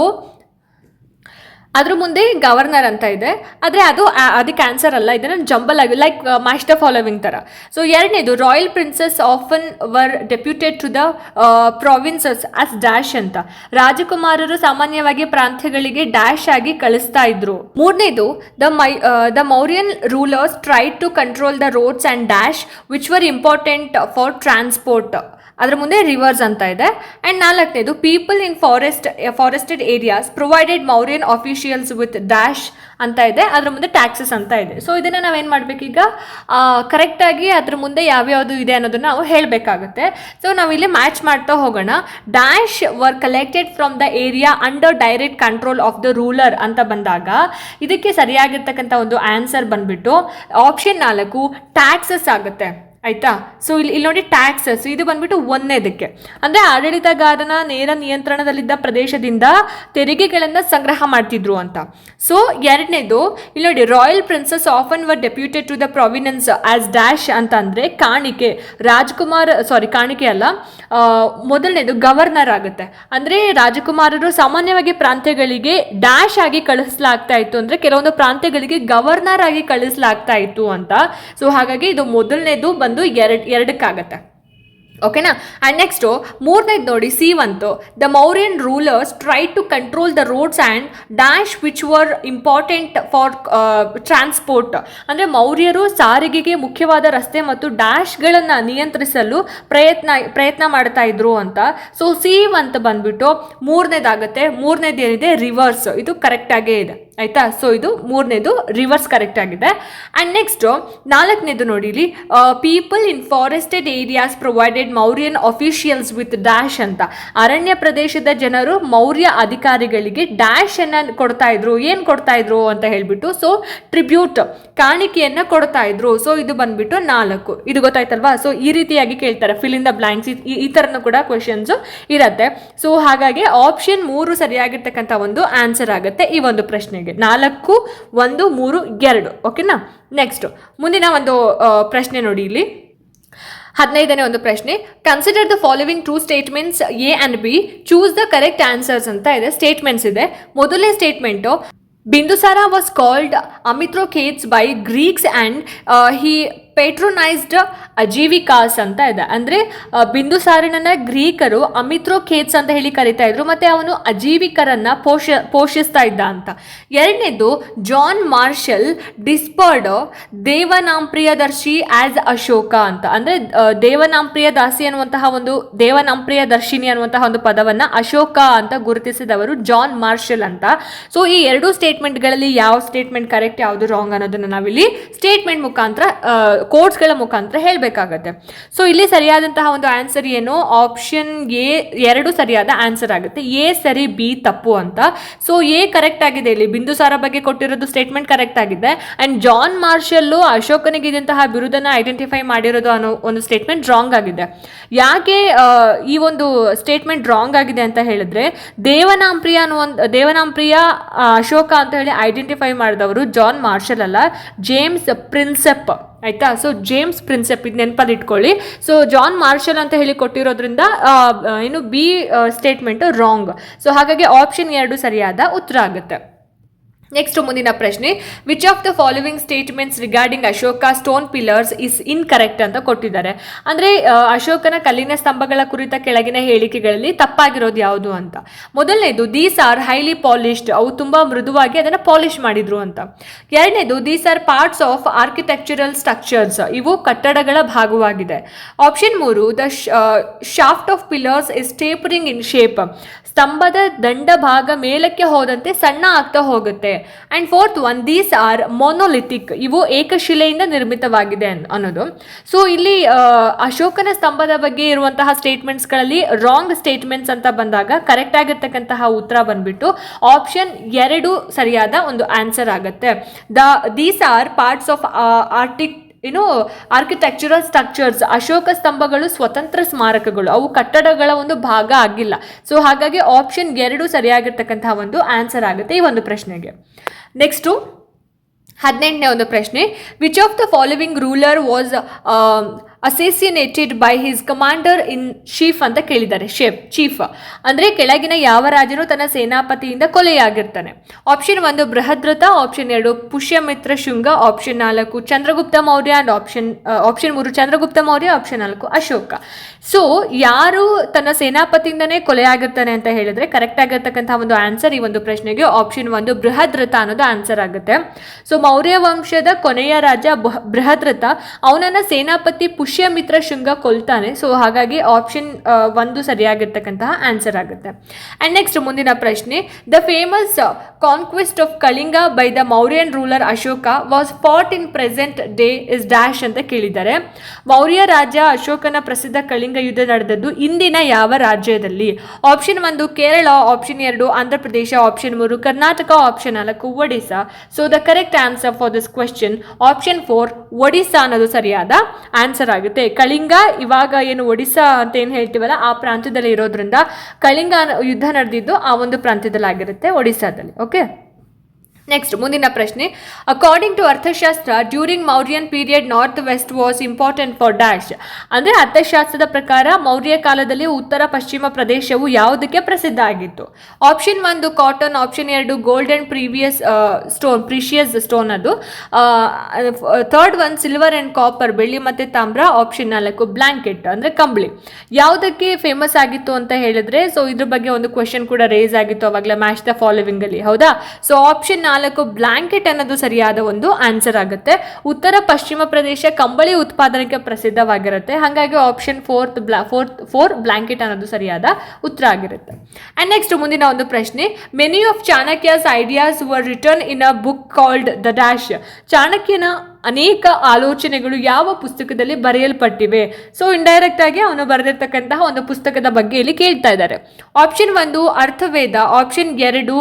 ಅದ್ರ ಮುಂದೆ ಗವರ್ನರ್ ಅಂತ ಇದೆ. ಆದರೆ ಅದು ಅದು ಅದಕ್ಕೆ ಆನ್ಸರ್ ಅಲ್ಲ. ಇದನ್ನು ಜಂಬಲ್ ಆಗಿ ಲೈಕ್ ಮಾಸ್ಟರ್ ಫಾಲೋವಿಂಗ್ ಥರ ಸೊ ಎರಡನೇದು royal princes often were deputed to the provinces as dash ಅಂತ. ರಾಜಕುಮಾರರು ಸಾಮಾನ್ಯವಾಗಿ ಪ್ರಾಂತ್ಯಗಳಿಗೆ ಡ್ಯಾಶ್ ಆಗಿ ಕಳಿಸ್ತಾ ಇದ್ರು. ಮೂರನೇದು the my the Mauryan rulers try to control the roads and dash which were important for transport ಅದರ ಮುಂದೆ ರಿವರ್ಸ್ ಅಂತ ಇದೆ. ಆ್ಯಂಡ್ ನಾಲ್ಕನೇದು people in forest forested areas provided Mauryan officials with dash ಅಂತ ಇದೆ. ಅದರ ಮುಂದೆ ಟ್ಯಾಕ್ಸಸ್ ಅಂತ ಇದೆ. ಸೊ ಇದನ್ನು ನಾವೇನು ಮಾಡಬೇಕೀಗ ಕರೆಕ್ಟಾಗಿ ಅದ್ರ ಮುಂದೆ ಯಾವ್ಯಾವುದು ಇದೆ ಅನ್ನೋದನ್ನು ನಾವು ಹೇಳಬೇಕಾಗುತ್ತೆ. ಸೊ ನಾವಿಲ್ಲಿ ಮ್ಯಾಚ್ ಮಾಡ್ತಾ ಹೋಗೋಣ. Dash were collected from the area under direct control of the ruler ಅಂತ ಬಂದಾಗ, ಇದಕ್ಕೆ ಸರಿಯಾಗಿರ್ತಕ್ಕಂಥ ಒಂದು ಆನ್ಸರ್ ಬಂದುಬಿಟ್ಟು ಆಪ್ಷನ್ ನಾಲ್ಕು ಟ್ಯಾಕ್ಸಸ್ ಆಗುತ್ತೆ. ಆಯ್ತಾ? ಸೊ ಇಲ್ಲಿ ಇಲ್ಲಿ ನೋಡಿ ಟ್ಯಾಕ್ಸಸ್ ಇದು ಬಂದ್ಬಿಟ್ಟು ಒಂದನೇದಕ್ಕೆ ಅಂದರೆ ಆಡಳಿತಗಾರನ ನೇರ ನಿಯಂತ್ರಣದಲ್ಲಿದ್ದ ಪ್ರದೇಶದಿಂದ ತೆರಿಗೆಗಳನ್ನು ಸಂಗ್ರಹ ಮಾಡ್ತಿದ್ರು ಅಂತ. ಸೊ ಎರಡನೇದು, ಇಲ್ಲಿ ನೋಡಿ royal princes often were deputed to the provinces as dash ಅಂತ ಅಂದರೆ ಕಾಣಿಕೆ. ರಾಜ್ಕುಮಾರ್ ಸಾರಿ ಕಾಣಿಕೆ ಅಲ್ಲ ಮೊದಲನೇದು ಗವರ್ನರ್ ಆಗುತ್ತೆ. ಅಂದರೆ ರಾಜಕುಮಾರರು ಸಾಮಾನ್ಯವಾಗಿ ಪ್ರಾಂತ್ಯಗಳಿಗೆ ಡ್ಯಾಶ್ ಆಗಿ ಕಳಿಸ್ಲಾಗ್ತಾ ಇತ್ತು. ಅಂದರೆ ಕೆಲವೊಂದು ಪ್ರಾಂತ್ಯಗಳಿಗೆ ಗವರ್ನರ್ ಆಗಿ ಕಳಿಸ್ಲಾಗ್ತಾ ಇತ್ತು ಅಂತ. ಸೊ ಹಾಗಾಗಿ ಇದು ಮೊದಲನೇದು ಬಂದು ಎರಡು, ಎರಡಕ್ಕಾಗತ್ತೆ. ಓಕೆನಾ ಆ್ಯಂಡ್ ನೆಕ್ಸ್ಟು ಮೂರನೇದು ನೋಡಿ, C ಒಂತು. The Mauryan rulers try to control the roads and dash which were important for transport ಅಂದರೆ ಮೌರ್ಯರು ಸಾರಿಗೆಗೆ ಮುಖ್ಯವಾದ ರಸ್ತೆ ಮತ್ತು ಡ್ಯಾಶ್ಗಳನ್ನು ನಿಯಂತ್ರಿಸಲು ಪ್ರಯತ್ನ ಪ್ರಯತ್ನ ಮಾಡ್ತಾ ಇದ್ರು ಅಂತ. ಸೊ ಸಿ ಅಂತ ಬಂದ್ಬಿಟ್ಟು ಮೂರನೇದಾಗುತ್ತೆ. ಮೂರನೇದೇನಿದೆ ರಿವರ್ಸ್ ಇದು ಕರೆಕ್ಟಾಗೇ ಇದೆ. ಆಯ್ತಾ? ಸೊ ಇದು ಮೂರನೇದು ರಿವರ್ಸ್ ಕರೆಕ್ಟ್ ಆಗಿದೆ. ಆ್ಯಂಡ್ ನೆಕ್ಸ್ಟು ನಾಲ್ಕನೇದು ನೋಡಿ ಇಲ್ಲಿ people in forested areas provided Mauryan officials with dash ಅಂತ. ಅರಣ್ಯ ಪ್ರದೇಶದ ಜನರು ಮೌರ್ಯ ಅಧಿಕಾರಿಗಳಿಗೆ ಡ್ಯಾಶ್ ಅನ್ನ ಕೊಡ್ತಾ ಇದ್ರು. ಏನು ಕೊಡ್ತಾ ಇದ್ರು ಅಂತ ಹೇಳಿಬಿಟ್ಟು ಸೊ ಟ್ರಿಬ್ಯೂಟ್ ಕಾಣಿಕೆಯನ್ನ ಕೊಡ್ತಾ ಇದ್ರು. ಸೊ ಇದು ಬಂದ್ಬಿಟ್ಟು ನಾಲ್ಕು. ಇದು ಗೊತ್ತಾಯ್ತಲ್ವಾ? ಸೊ ಈ ರೀತಿಯಾಗಿ ಕೇಳ್ತಾರೆ. ಫಿಲ್ ಇನ್ ದ ಬ್ಲಾಂಕ್ಸ್ ಈ ಥರನೂ ಕೂಡ ಕ್ವೆಶನ್ಸ್ ಇರತ್ತೆ. ಸೊ ಹಾಗಾಗಿ ಆಪ್ಷನ್ ಮೂರು ಸರಿಯಾಗಿರ್ತಕ್ಕಂಥ ಒಂದು ಆನ್ಸರ್ ಆಗುತ್ತೆ ಈ ಒಂದು ಪ್ರಶ್ನೆಗೆ. ನಾಲ್ಕು, ಒಂದು, ಮೂರು, ಎರಡು. ಓಕೆನಾ ನೆಕ್ಸ್ಟ್ ಮುಂದಿನ ಒಂದು ಪ್ರಶ್ನೆ ನೋಡಿ ಇಲ್ಲಿ. ಹದಿನೈದನೇ ಒಂದು ಪ್ರಶ್ನೆ. Consider the following two statements A and B choose the correct answers ಅಂತ ಇದೆ. ಸ್ಟೇಟ್ಮೆಂಟ್ಸ್ ಇದೆ. ಮೊದಲನೇ statement Bindusara was called Amitrochates by Greeks and he patronized Ajivikas ಅಂತ ಇದೆ. ಅಂದರೆ ಬಿಂದುಸಾರನನ್ನ ಗ್ರೀಕರು ಅಮಿತ್ರೋ ಖೇತ್ಸ್ ಅಂತ ಹೇಳಿ ಕರಿತಾ ಇದ್ರು, ಮತ್ತೆ ಅವನು ಅಜೀವಿಕರನ್ನ ಪೋಷ, ಪೋಷಿಸ್ತಾ ಇದ್ದ ಅಂತ. ಎರಡನೇದು, John Marshall deciphered Devanampriyadarshi as Ashoka ಅಂತ. ಅಂದರೆ ದೇವನಾಂಪ್ರಿಯ ದಾಸಿ ಅನ್ನುವಂತಹ ಒಂದು ದೇವನಾಂಪ್ರಿಯ ದರ್ಶಿನಿ ಅನ್ನುವಂತಹ ಒಂದು ಪದವನ್ನ ಅಶೋಕ ಅಂತ ಗುರುತಿಸಿದವರು ಜಾನ್ ಮಾರ್ಷಲ್ ಅಂತ. ಸೊ ಈ ಎರಡು ಸ್ಟೇಟ್ಮೆಂಟ್ಗಳಲ್ಲಿ ಯಾವ ಸ್ಟೇಟ್ಮೆಂಟ್ ಕರೆಕ್ಟ್ ಯಾವುದು ರಾಂಗ್ ಅನ್ನೋದನ್ನ ನಾವಿಲ್ಲಿ ಸ್ಟೇಟ್ಮೆಂಟ್ ಮುಖಾಂತರ ಕೋಡ್ಸ್ಗಳ ಮುಖಾಂತರ ಹೇಳಬೇಕಾಗತ್ತೆ. ಸೊ ಇಲ್ಲಿ ಸರಿಯಾದಂತಹ ಒಂದು ಆನ್ಸರ್ ಏನು? ಆಪ್ಷನ್ ಎ, ಎರಡು ಸರಿಯಾದ ಆನ್ಸರ್ ಆಗುತ್ತೆ. ಎ ಸರಿ, ಬಿ ತಪ್ಪು ಅಂತ. ಸೊ ಎ ಕರೆಕ್ಟ್ ಆಗಿದೆ ಇಲ್ಲಿ. ಬಿಂದುಸಾರ ಬಗ್ಗೆ ಕೊಟ್ಟಿರೋದು ಸ್ಟೇಟ್ಮೆಂಟ್ ಕರೆಕ್ಟ್ ಆಗಿದೆ. ಅಂಡ್ ಜಾನ್ ಮಾರ್ಷಲ್ಲು ಅಶೋಕನಿಗೆ ಇದ್ದಂತಹ ಬಿರುದನ್ನು ಐಡೆಂಟಿಫೈ ಮಾಡಿರೋದು ಅನ್ನೋ ಒಂದು ಸ್ಟೇಟ್ಮೆಂಟ್ ರಾಂಗ್ ಆಗಿದೆ. ಯಾಕೆ ಈ ಒಂದು ಸ್ಟೇಟ್ಮೆಂಟ್ ರಾಂಗ್ ಆಗಿದೆ ಅಂತ ಹೇಳಿದ್ರೆ, ದೇವನಾಂಪ್ರಿಯ ಅನ್ನೋ ಒಂದು, ದೇವನಾಂಪ್ರಿಯ ಅಶೋಕ ಅಂತ ಹೇಳಿ ಐಡೆಂಟಿಫೈ ಮಾಡಿದವರು ಜಾನ್ ಮಾರ್ಷಲ್ ಅಲ್ಲ ಜೇಮ್ಸ್ ಪ್ರಿನ್ಸೆಪ್ ಆಯ್ತಾ? ಸೊ ಜೇಮ್ಸ್ ಪ್ರಿನ್ಸೆಪ್ ಇದು ನೆನಪಲ್ಲಿ ಇಟ್ಕೊಳ್ಳಿ. ಸೊ ಜಾನ್ ಮಾರ್ಷಲ್ ಅಂತ ಹೇಳಿ ಕೊಟ್ಟಿರೋದ್ರಿಂದ ಏನು ಬಿ ಸ್ಟೇಟ್ಮೆಂಟ್ ರಾಂಗ್ ಸೊ ಹಾಗಾಗಿ ಆಪ್ಷನ್ ಎರಡು ಸರಿಯಾದ ಉತ್ತರ ಆಗುತ್ತೆ. ನೆಕ್ಸ್ಟ್ ಮುಂದಿನ ಪ್ರಶ್ನೆ. Which of the following statements regarding Ashoka stone pillars is correct ಅಂತ ಕೊಟ್ಟಿದ್ದಾರೆ? ಅಂದರೆ ಅಶೋಕನ ಕಲ್ಲಿನ ಸ್ತಂಭಗಳ ಕುರಿತ ಕೆಳಗಿನ ಹೇಳಿಕೆಗಳಲ್ಲಿ ತಪ್ಪಾಗಿರೋದು ಯಾವುದು ಅಂತ. ಮೊದಲನೇದು ದೀಸ್ ಆರ್ ಹೈಲಿ ಪಾಲಿಶ್ಡ್ ಅವು ತುಂಬ ಮೃದುವಾಗಿ ಅದನ್ನು ಪಾಲಿಶ್ ಮಾಡಿದ್ರು ಅಂತ. ಎರಡನೇದು these are parts of architectural structures ಇವು ಕಟ್ಟಡಗಳ ಭಾಗವಾಗಿದೆ. ಆಪ್ಷನ್ ಮೂರು the shaft of pillars is tapering in shape ಸ್ತಂಭದ ದಂಡ ಭಾಗ ಮೇಲಕ್ಕೆ ಹೋದಂತೆ ಸಣ್ಣ ಆಗ್ತಾ ಹೋಗುತ್ತೆ. And fourth one these are monolithic ಇವು ಏಕಶಿಲೆಯಿಂದ ನಿರ್ಮಿತವಾಗಿದೆ ಅನ್- ಅನ್ನೋದು. ಸೊ ಇಲ್ಲಿ ಅಶೋಕನ ಸ್ತಂಭದ ಬಗ್ಗೆ ಇರುವಂತಹ ಸ್ಟೇಟ್ಮೆಂಟ್ಸ್ಗಳಲ್ಲಿ ರಾಂಗ್ ಸ್ಟೇಟ್ಮೆಂಟ್ಸ್ ಅಂತ ಬಂದಾಗ ಕರೆಕ್ಟ್ ಆಗಿರ್ತಕ್ಕಂತಹ ಉತ್ತರ ಬಂದ್ಬಿಟ್ಟು ಆಪ್ಷನ್ ಎರಡು ಸರಿಯಾದ ಒಂದು ಆನ್ಸರ್ ಆಗುತ್ತೆ. The these are parts of Arctic ಏನು ಆರ್ಕಿಟೆಕ್ಚರಲ್ ಸ್ಟ್ರಕ್ಚರ್ಸ್ ಅಶೋಕ ಸ್ತಂಭಗಳು ಸ್ವತಂತ್ರ ಸ್ಮಾರಕಗಳು ಅವು ಕಟ್ಟಡಗಳ ಒಂದು ಭಾಗ ಆಗಿಲ್ಲ ಸೊ ಹಾಗಾಗಿ ಆಪ್ಷನ್ ಎರಡು ಸರಿಯಾಗಿರ್ತಕ್ಕಂತಹ ಒಂದು ಆನ್ಸರ್ ಆಗುತ್ತೆ ಈ ಒಂದು ಪ್ರಶ್ನೆಗೆ ನೆಕ್ಸ್ಟು ಹದಿನೆಂಟನೇ ಒಂದು ಪ್ರಶ್ನೆ which of the following ruler was assassinated by his commander in chief ಅಂತ ಕೇಳಿದ್ದಾರೆ. ಶೇಫ್ ಚೀಫ್ ಅಂದರೆ ಕೆಳಗಿನ ಯಾವ ರಾಜನು ತನ್ನ ಸೇನಾಪತಿಯಿಂದ ಕೊಲೆಯಾಗಿರ್ತಾನೆ. ಆಪ್ಷನ್ ಒಂದು ಬೃಹದ್ರಥ ಆಪ್ಷನ್ ಎರಡು, ಪುಷ್ಯಮಿತ್ರ ಶೃಂಗ. ಆಪ್ಷನ್ ನಾಲ್ಕು, Chandragupta Maurya and option option ಮೂರು, ಚಂದ್ರಗುಪ್ತ ಮೌರ್ಯ. ಆಪ್ಷನ್ ನಾಲ್ಕು, ಅಶೋಕ. ಸೊ ಯಾರು ತನ್ನ ಸೇನಾಪತಿಯಿಂದನೇ ಕೊಲೆಯಾಗಿರ್ತಾನೆ ಅಂತ ಹೇಳಿದ್ರೆ ಕರೆಕ್ಟ್ ಆಗಿರ್ತಕ್ಕಂಥ ಒಂದು ಆನ್ಸರ್ ಈ ಒಂದು ಪ್ರಶ್ನೆಗೆ ಆಪ್ಷನ್ ಒಂದು ಬೃಹದ್ರಥ ಅನ್ನೋದು ಆನ್ಸರ್ ಆಗುತ್ತೆ. ಸೊ ಮೌರ್ಯ ವಂಶದ ಕೊನೆಯ ರಾಜ ಬೃಹ- ಬೃಹದ್ರಥ ಅವನನ್ನ ಸೇನಾಪತಿ ಪುಷ್ಯಮಿತ್ರ ಶೃಂಗ ಕೊಲ್ತಾನೆ. ಸೊ ಹಾಗಾಗಿ ಆಪ್ಷನ್ ಒಂದು ಸರಿಯಾಗಿರ್ತಕ್ಕಂತಹ ಆನ್ಸರ್ ಆಗುತ್ತೆ. ಆ್ಯಂಡ್ ನೆಕ್ಸ್ಟ್ ಮುಂದಿನ ಪ್ರಶ್ನೆ the famous conquest of Kalinga by the Mauryan ruler Ashoka was fought in present day is dash ಅಂತ ಕೇಳಿದ್ದಾರೆ. ಮೌರ್ಯ ರಾಜ ಅಶೋಕನ ಪ್ರಸಿದ್ಧ ಕಳಿಂಗ ಯುದ್ಧ ನಡೆದದ್ದು ಇಂದಿನ ಯಾವ ರಾಜ್ಯದಲ್ಲಿ? ಆಪ್ಷನ್ ಒಂದು, ಕೇರಳ ಆಪ್ಷನ್ ಎರಡು ಆಂಧ್ರ ಪ್ರದೇಶ ಆಪ್ಷನ್ ಮೂರು, ಕರ್ನಾಟಕ ಆಪ್ಷನ್ ನಾಲ್ಕು Odisha so the correct answer for this question option four Odisha ಅನ್ನೋದು ಸರಿಯಾದ ಆನ್ಸರ್ ಮಾಡಬೇಕಾಗುತ್ತೆ ಕಳಿಂಗ ಇವಾಗ ಏನು ಒಡಿಸ್ಸಾ ಅಂತ ಏನು ಹೇಳ್ತೀವಲ್ಲ, ಆ ಪ್ರಾಂತ್ಯದಲ್ಲಿ ಇರೋದ್ರಿಂದ ಕಳಿಂಗ ಯುದ್ಧ ನಡೆದಿದ್ದು ಆ ಒಂದು ಪ್ರಾಂತ್ಯದಲ್ಲಿ ಆಗಿರುತ್ತೆ ಒಡಿಸ್ಸಾದಲ್ಲಿ ಓಕೆ ನೆಕ್ಸ್ಟ್ ಮುಂದಿನ ಪ್ರಶ್ನೆ. According to Arthashastra during Mauryan period north west was important for dash ಅಂದರೆ ಅರ್ಥಶಾಸ್ತ್ರದ ಪ್ರಕಾರ, ಮೌರ್ಯ ಕಾಲದಲ್ಲಿ ಉತ್ತರ ಪಶ್ಚಿಮ ಪ್ರದೇಶವು ಯಾವುದಕ್ಕೆ ಪ್ರಸಿದ್ಧ ಆಗಿತ್ತು? ಆಪ್ಷನ್ ಒಂದು ಕಾಟನ್ ಆಪ್ಷನ್ ಎರಡು gold and previous stone precious stone ಅದು. Third one silver and copper ಬೆಳ್ಳಿ ಮತ್ತು ತಾಮ್ರ ಆಪ್ಷನ್ ನಾಲ್ಕು ಬ್ಲ್ಯಾಂಕೆಟ್ ಅಂದರೆ ಕಂಬಳಿ. ಯಾವುದಕ್ಕೆ ಫೇಮಸ್ ಆಗಿತ್ತು ಅಂತ ಹೇಳಿದ್ರೆ ಸೊ ಇದ್ರ ಬಗ್ಗೆ ಒಂದು ಕ್ವೆಶನ್ ಕೂಡ ರೇಸ್ ಆಗಿತ್ತು ಅವಾಗಲೇ ಮ್ಯಾಚ್ ದ ಫಾಲೋವಿಂಗಲ್ಲಿ ಹೌದಾ? ಸೊ ಆಪ್ಷನ್ ನಾಲ್ಕು ಬ್ಲಾಂಕೆಟ್ ಅನ್ನೋದು ಸರಿಯಾದ ಒಂದು ಆನ್ಸರ್ ಆಗುತ್ತೆ. ಉತ್ತರ ಪಶ್ಚಿಮ ಪ್ರದೇಶ ಕಂಬಳಿ ಉತ್ಪಾದನೆಗೆ ಪ್ರಸಿದ್ಧವಾಗಿರುತ್ತೆ. ಹಾಗಾಗಿ ಆಪ್ಷನ್ ಫೋರ್ತ್ ಬ್ಲಾ ಫೋರ್ತ್ ಫೋರ್ ಬ್ಲಾಂಕೆಟ್ ಅನ್ನೋದು ಸರಿಯಾದ ಉತ್ತರ ಆಗಿರುತ್ತೆ. ಆ್ಯಂಡ್ ನೆಕ್ಸ್ಟ್ ಮುಂದಿನ ಒಂದು ಪ್ರಶ್ನೆ many of Chanakya's ideas were written in a book called the dash ಚಾಣಕ್ಯನ ಅನೇಕ ಆಲೋಚನೆಗಳು ಯಾವ ಪುಸ್ತಕದಲ್ಲಿ ಬರೆಯಲ್ಪಟ್ಟಿವೆ. ಸೊ ಇಂಡೈರೆಕ್ಟ್ ಆಗಿ ಅವನು ಬರೆದಿರ್ತಕ್ಕಂತಹ ಒಂದು ಪುಸ್ತಕದ ಬಗ್ಗೆ ಇಲ್ಲಿ ಕೇಳ್ತಾ ಇದ್ದಾರೆ. ಆಪ್ಷನ್ ಒಂದು, ಅರ್ಥವೇದ. ಆಪ್ಷನ್ ಎರಡು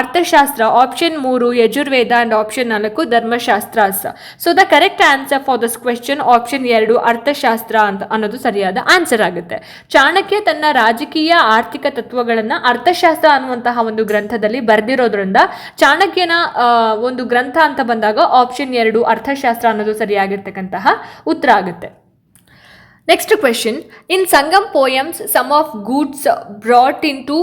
ಅರ್ಥಶಾಸ್ತ್ರ. ಆಪ್ಷನ್ ಮೂರು, ಯಜುರ್ವೇದ. ಅಂಡ್ ಆಪ್ಷನ್ ನಾಲ್ಕು Dharmashastra so the correct answer for this question option ಎರಡು, ಅರ್ಥಶಾಸ್ತ್ರ ಅಂತ ಅನ್ನೋದು ಸರಿಯಾದ ಆನ್ಸರ್ ಆಗುತ್ತೆ. ಚಾಣಕ್ಯ ತನ್ನ ರಾಜಕೀಯ, ಆರ್ಥಿಕ ತತ್ವಗಳನ್ನು ಅರ್ಥಶಾಸ್ತ್ರ ಅನ್ನುವಂತಹ ಒಂದು ಗ್ರಂಥದಲ್ಲಿ ಬರೆದಿರೋದ್ರಿಂದ, ಚಾಣಕ್ಯನ ಒಂದು ಗ್ರಂಥ ಅಂತ ಬಂದಾಗ ಆಪ್ಷನ್ ಎರಡು ಅರ್ಥಶಾಸ್ತ್ರ ಅನ್ನೋದು ಸರಿಯಾಗಿರ್ತಕ್ಕಂತಹ ಉತ್ತರ ಆಗುತ್ತೆ. Next question in Sangam poems some of goods brought in to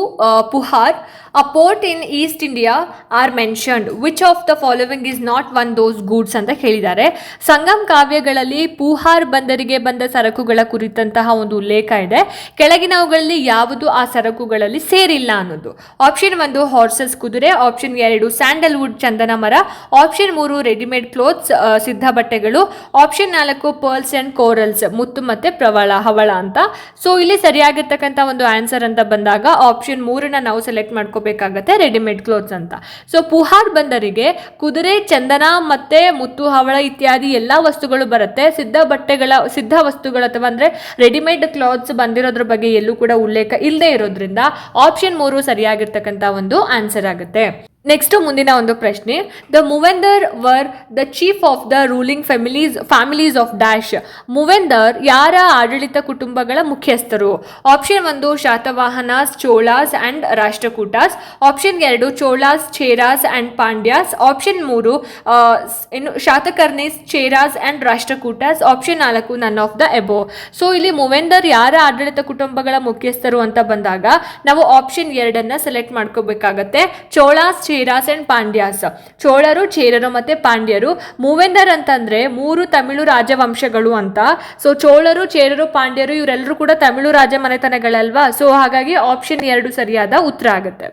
Puhar a port in east India are mentioned which of the following is not one those goods ಅಂತ ಹೇಳಿದ್ದಾರೆ. ಸಂಗಮ್ ಕಾವ್ಯಗಳಲ್ಲಿ ಪೂಹಾರ್ ಬಂದರಿಗೆ ಬಂದ ಸರಕುಗಳ ಕುರಿತಂತಹ ಒಂದು ಉಲ್ಲೇಖ ಇದೆ. ಕೆಳಗಿನವುಗಳಲ್ಲಿ ಯಾವುದು ಆ ಸರಕುಗಳಲ್ಲಿ ಸೇರಿಲ್ಲ ಅನ್ನೋದು. ಆಪ್ಷನ್ ಒಂದು ಹಾರ್ಸಸ್ ಕುದುರೆ. ಆಪ್ಷನ್ ಎರಡು ಸ್ಯಾಂಡಲ್ವುಡ್ ಚಂದನ ಮರ ಆಪ್ಷನ್ ಮೂರು ರೆಡಿಮೇಡ್ ಕ್ಲೋತ್ಸ್ ಸಿದ್ಧ ಬಟ್ಟೆಗಳು. ಆಪ್ಷನ್ ನಾಲ್ಕು ಪರ್ಲ್ಸ್ ಅಂಡ್ ಕೋರಲ್ಸ್ ಮುತ್ತು ಮತ್ತೆ ಪ್ರವಳ ಹವಳ ಅಂತ. ಸೊ ಇಲ್ಲಿ ಸರಿಯಾಗಿರ್ತಕ್ಕಂಥ ಒಂದು ಆನ್ಸರ್ ಅಂತ ಬಂದಾಗ ಆಪ್ಷನ್ ಮೂರನ್ನ ನಾವು ಸೆಲೆಕ್ಟ್ ಮಾಡ್ಕೋಬೇಕಾಗತ್ತೆ ರೆಡಿಮೇಡ್ ಕ್ಲೋತ್ಸ್ ಅಂತ. ಸೊ ಪುಹಾರ್ ಬಂದರಿಗೆ ಕುದುರೆ, ಚಂದನ ಮತ್ತೆ ಮುತ್ತು ಹವಳ ಇತ್ಯಾದಿ ಎಲ್ಲ ವಸ್ತುಗಳು ಬರುತ್ತೆ. ಸಿದ್ಧ ಬಟ್ಟೆಗಳ, ಸಿದ್ಧ ವಸ್ತುಗಳು ಅಥವಾ ಅಂದ್ರೆ ರೆಡಿಮೇಡ್ ಕ್ಲಾತ್ಸ್ ಬಂದಿರೋದ್ರ ಬಗ್ಗೆ ಎಲ್ಲೂ ಕೂಡ ಉಲ್ಲೇಖ ಇಲ್ಲದೆ ಇರೋದ್ರಿಂದ ಆಪ್ಷನ್ ಮೂರು ಸರಿಯಾಗಿರ್ತಕ್ಕಂಥ ಒಂದು ಆನ್ಸರ್ ಆಗುತ್ತೆ. ನೆಕ್ಸ್ಟ್ ಮುಂದಿನ ಒಂದು ಪ್ರಶ್ನೆ. The Muvendar were the chief of the ruling families families of dash Muvendar ಯಾರ ಆಡಳಿತ ಕುಟುಂಬಗಳ ಮುಖ್ಯಸ್ಥರು? ಆಪ್ಷನ್ ಒಂದು, ಶಾತವಾಹನಾಸ್, ಚೋಳಾಸ್ ಅಂಡ್ ರಾಷ್ಟ್ರಕೂಟಾಸ್. ಆಪ್ಷನ್ ಎರಡು, ಚೋಳಾಸ್ ಚೇರಾಸ್ ಅಂಡ್ ಪಾಂಡ್ಯಾಸ್. ಆಪ್ಷನ್ ಮೂರು ಇನ್ನು ಸ್- ಏನು ಶಾತಕರ್ನೀಸ್ ಚೇರಾಸ್ ಅಂಡ್ ರಾಷ್ಟ್ರಕೂಟಾಸ್. ಆಪ್ಷನ್ ನಾಲ್ಕು none of the above so ಇಲ್ಲಿ ಮುವೆಂದರ್ ಯಾರ ಆಡಳಿತ ಕುಟುಂಬಗಳ ಮುಖ್ಯಸ್ಥರು ಅಂತ ಬಂದಾಗ, ನಾವು ಆಪ್ಷನ್ ಎರಡನ್ನ ಸೆಲೆಕ್ಟ್ ಮಾಡ್ಕೋಬೇಕಾಗತ್ತೆ. ಚೋಳಾಸ್ ಚೇರಾಸ್ ಅಂಡ್ ಪಾಂಡ್ಯಾಸ್. ಚೋಳರು, ಚೇರರು ಮತ್ತೆ ಪಾಂಡ್ಯರು ಮೂವೆಂದರ್ ಅಂತಂದ್ರೆ ಮೂರು ತಮಿಳು ರಾಜವಂಶಗಳು ಅಂತ. ಸೊ ಚೋಳರು, ಚೇರರು, ಪಾಂಡ್ಯರು ಇವರೆಲ್ಲರೂ ಕೂಡ ತಮಿಳು ರಾಜ ಮನೆತನಗಳಲ್ವಾ? ಸೊ ಹಾಗಾಗಿ ಆಪ್ಷನ್ ಎರಡು ಸರಿಯಾದ ಉತ್ತರ ಆಗುತ್ತೆ.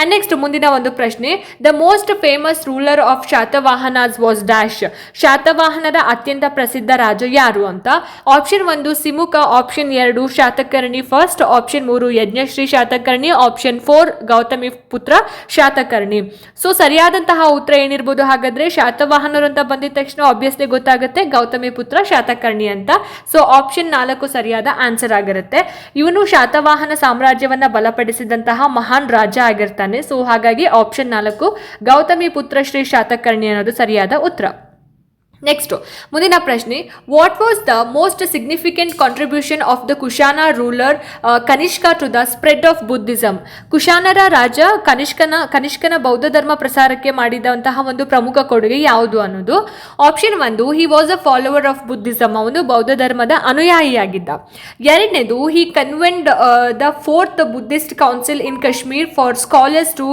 ಅಂಡ್ ನೆಕ್ಸ್ಟ್ ಮುಂದಿನ ಒಂದು ಪ್ರಶ್ನೆ the most famous ruler of Satavahanas was dash ಶಾತವಾಹನದ ಅತ್ಯಂತ ಪ್ರಸಿದ್ಧ ರಾಜ ಯಾರು ಅಂತ? ಆಪ್ಷನ್ ಒಂದು ಸಿಮುಖ ಆಪ್ಷನ್ ಎರಡು ಶಾತಕರ್ಣಿ ಫಸ್ಟ್ ಆಪ್ಷನ್ ಮೂರು Yajnashri Satakarni option four Gautamiputra Satakarni. So ಸರಿಯಾದಂತಹ ಉತ್ತರ ಏನಿರ್ಬೋದು? ಹಾಗಾದ್ರೆ ಶಾತವಾಹನರು ಅಂತ ಬಂದಿದ ತಕ್ಷಣ ಆಬ್ವಿಯಸ್ಲಿ ಗೊತ್ತಾಗುತ್ತೆ ಗೌತಮಿ ಪುತ್ರ ಶಾತಕರ್ಣಿ ಅಂತ. ಸೊ ಆಪ್ಷನ್ ನಾಲ್ಕು ಸರಿಯಾದ ಆನ್ಸರ್ ಆಗಿರುತ್ತೆ. ಇವನು ಶಾತವಾಹನ ಸಾಮ್ರಾಜ್ಯವನ್ನ ಬಲಪಡಿಸಿದಂತಹ ಮಹಾನ್ ರಾಜ ಆಗಿರ್ತಾನೆ. ಸೊ ಹಾಗಾಗಿ ಆಪ್ಷನ್ ನಾಲ್ಕು ಗೌತಮಿ ಪುತ್ರ ಶ್ರೀ ಶಾತಕರ್ಣಿ ಅನ್ನೋದು ಸರಿಯಾದ ಉತ್ತರ. ನೆಕ್ಸ್ಟ್ ಮುಂದಿನ ಪ್ರಶ್ನೆ. What was the most significant contribution of the Kushana ruler Kanishka to the spread of Buddhism ಕುಶಾನರ ರಾಜ ಕನಿಷ್ಕನ ಕನಿಷ್ಕನ ಬೌದ್ಧ ಧರ್ಮ ಪ್ರಸಾರಕ್ಕೆ ಮಾಡಿದಂತಹ ಒಂದು ಪ್ರಮುಖ ಕೊಡುಗೆ ಯಾವುದು ಅನ್ನೋದು? ಆಪ್ಷನ್ ಒಂದು he was a follower of Buddhism ಅವನು ಬೌದ್ಧ ಧರ್ಮದ ಅನುಯಾಯಿಯಾಗಿದ್ದ. ಎರಡನೇದು he convened the fourth Buddhist council in Kashmir for scholars to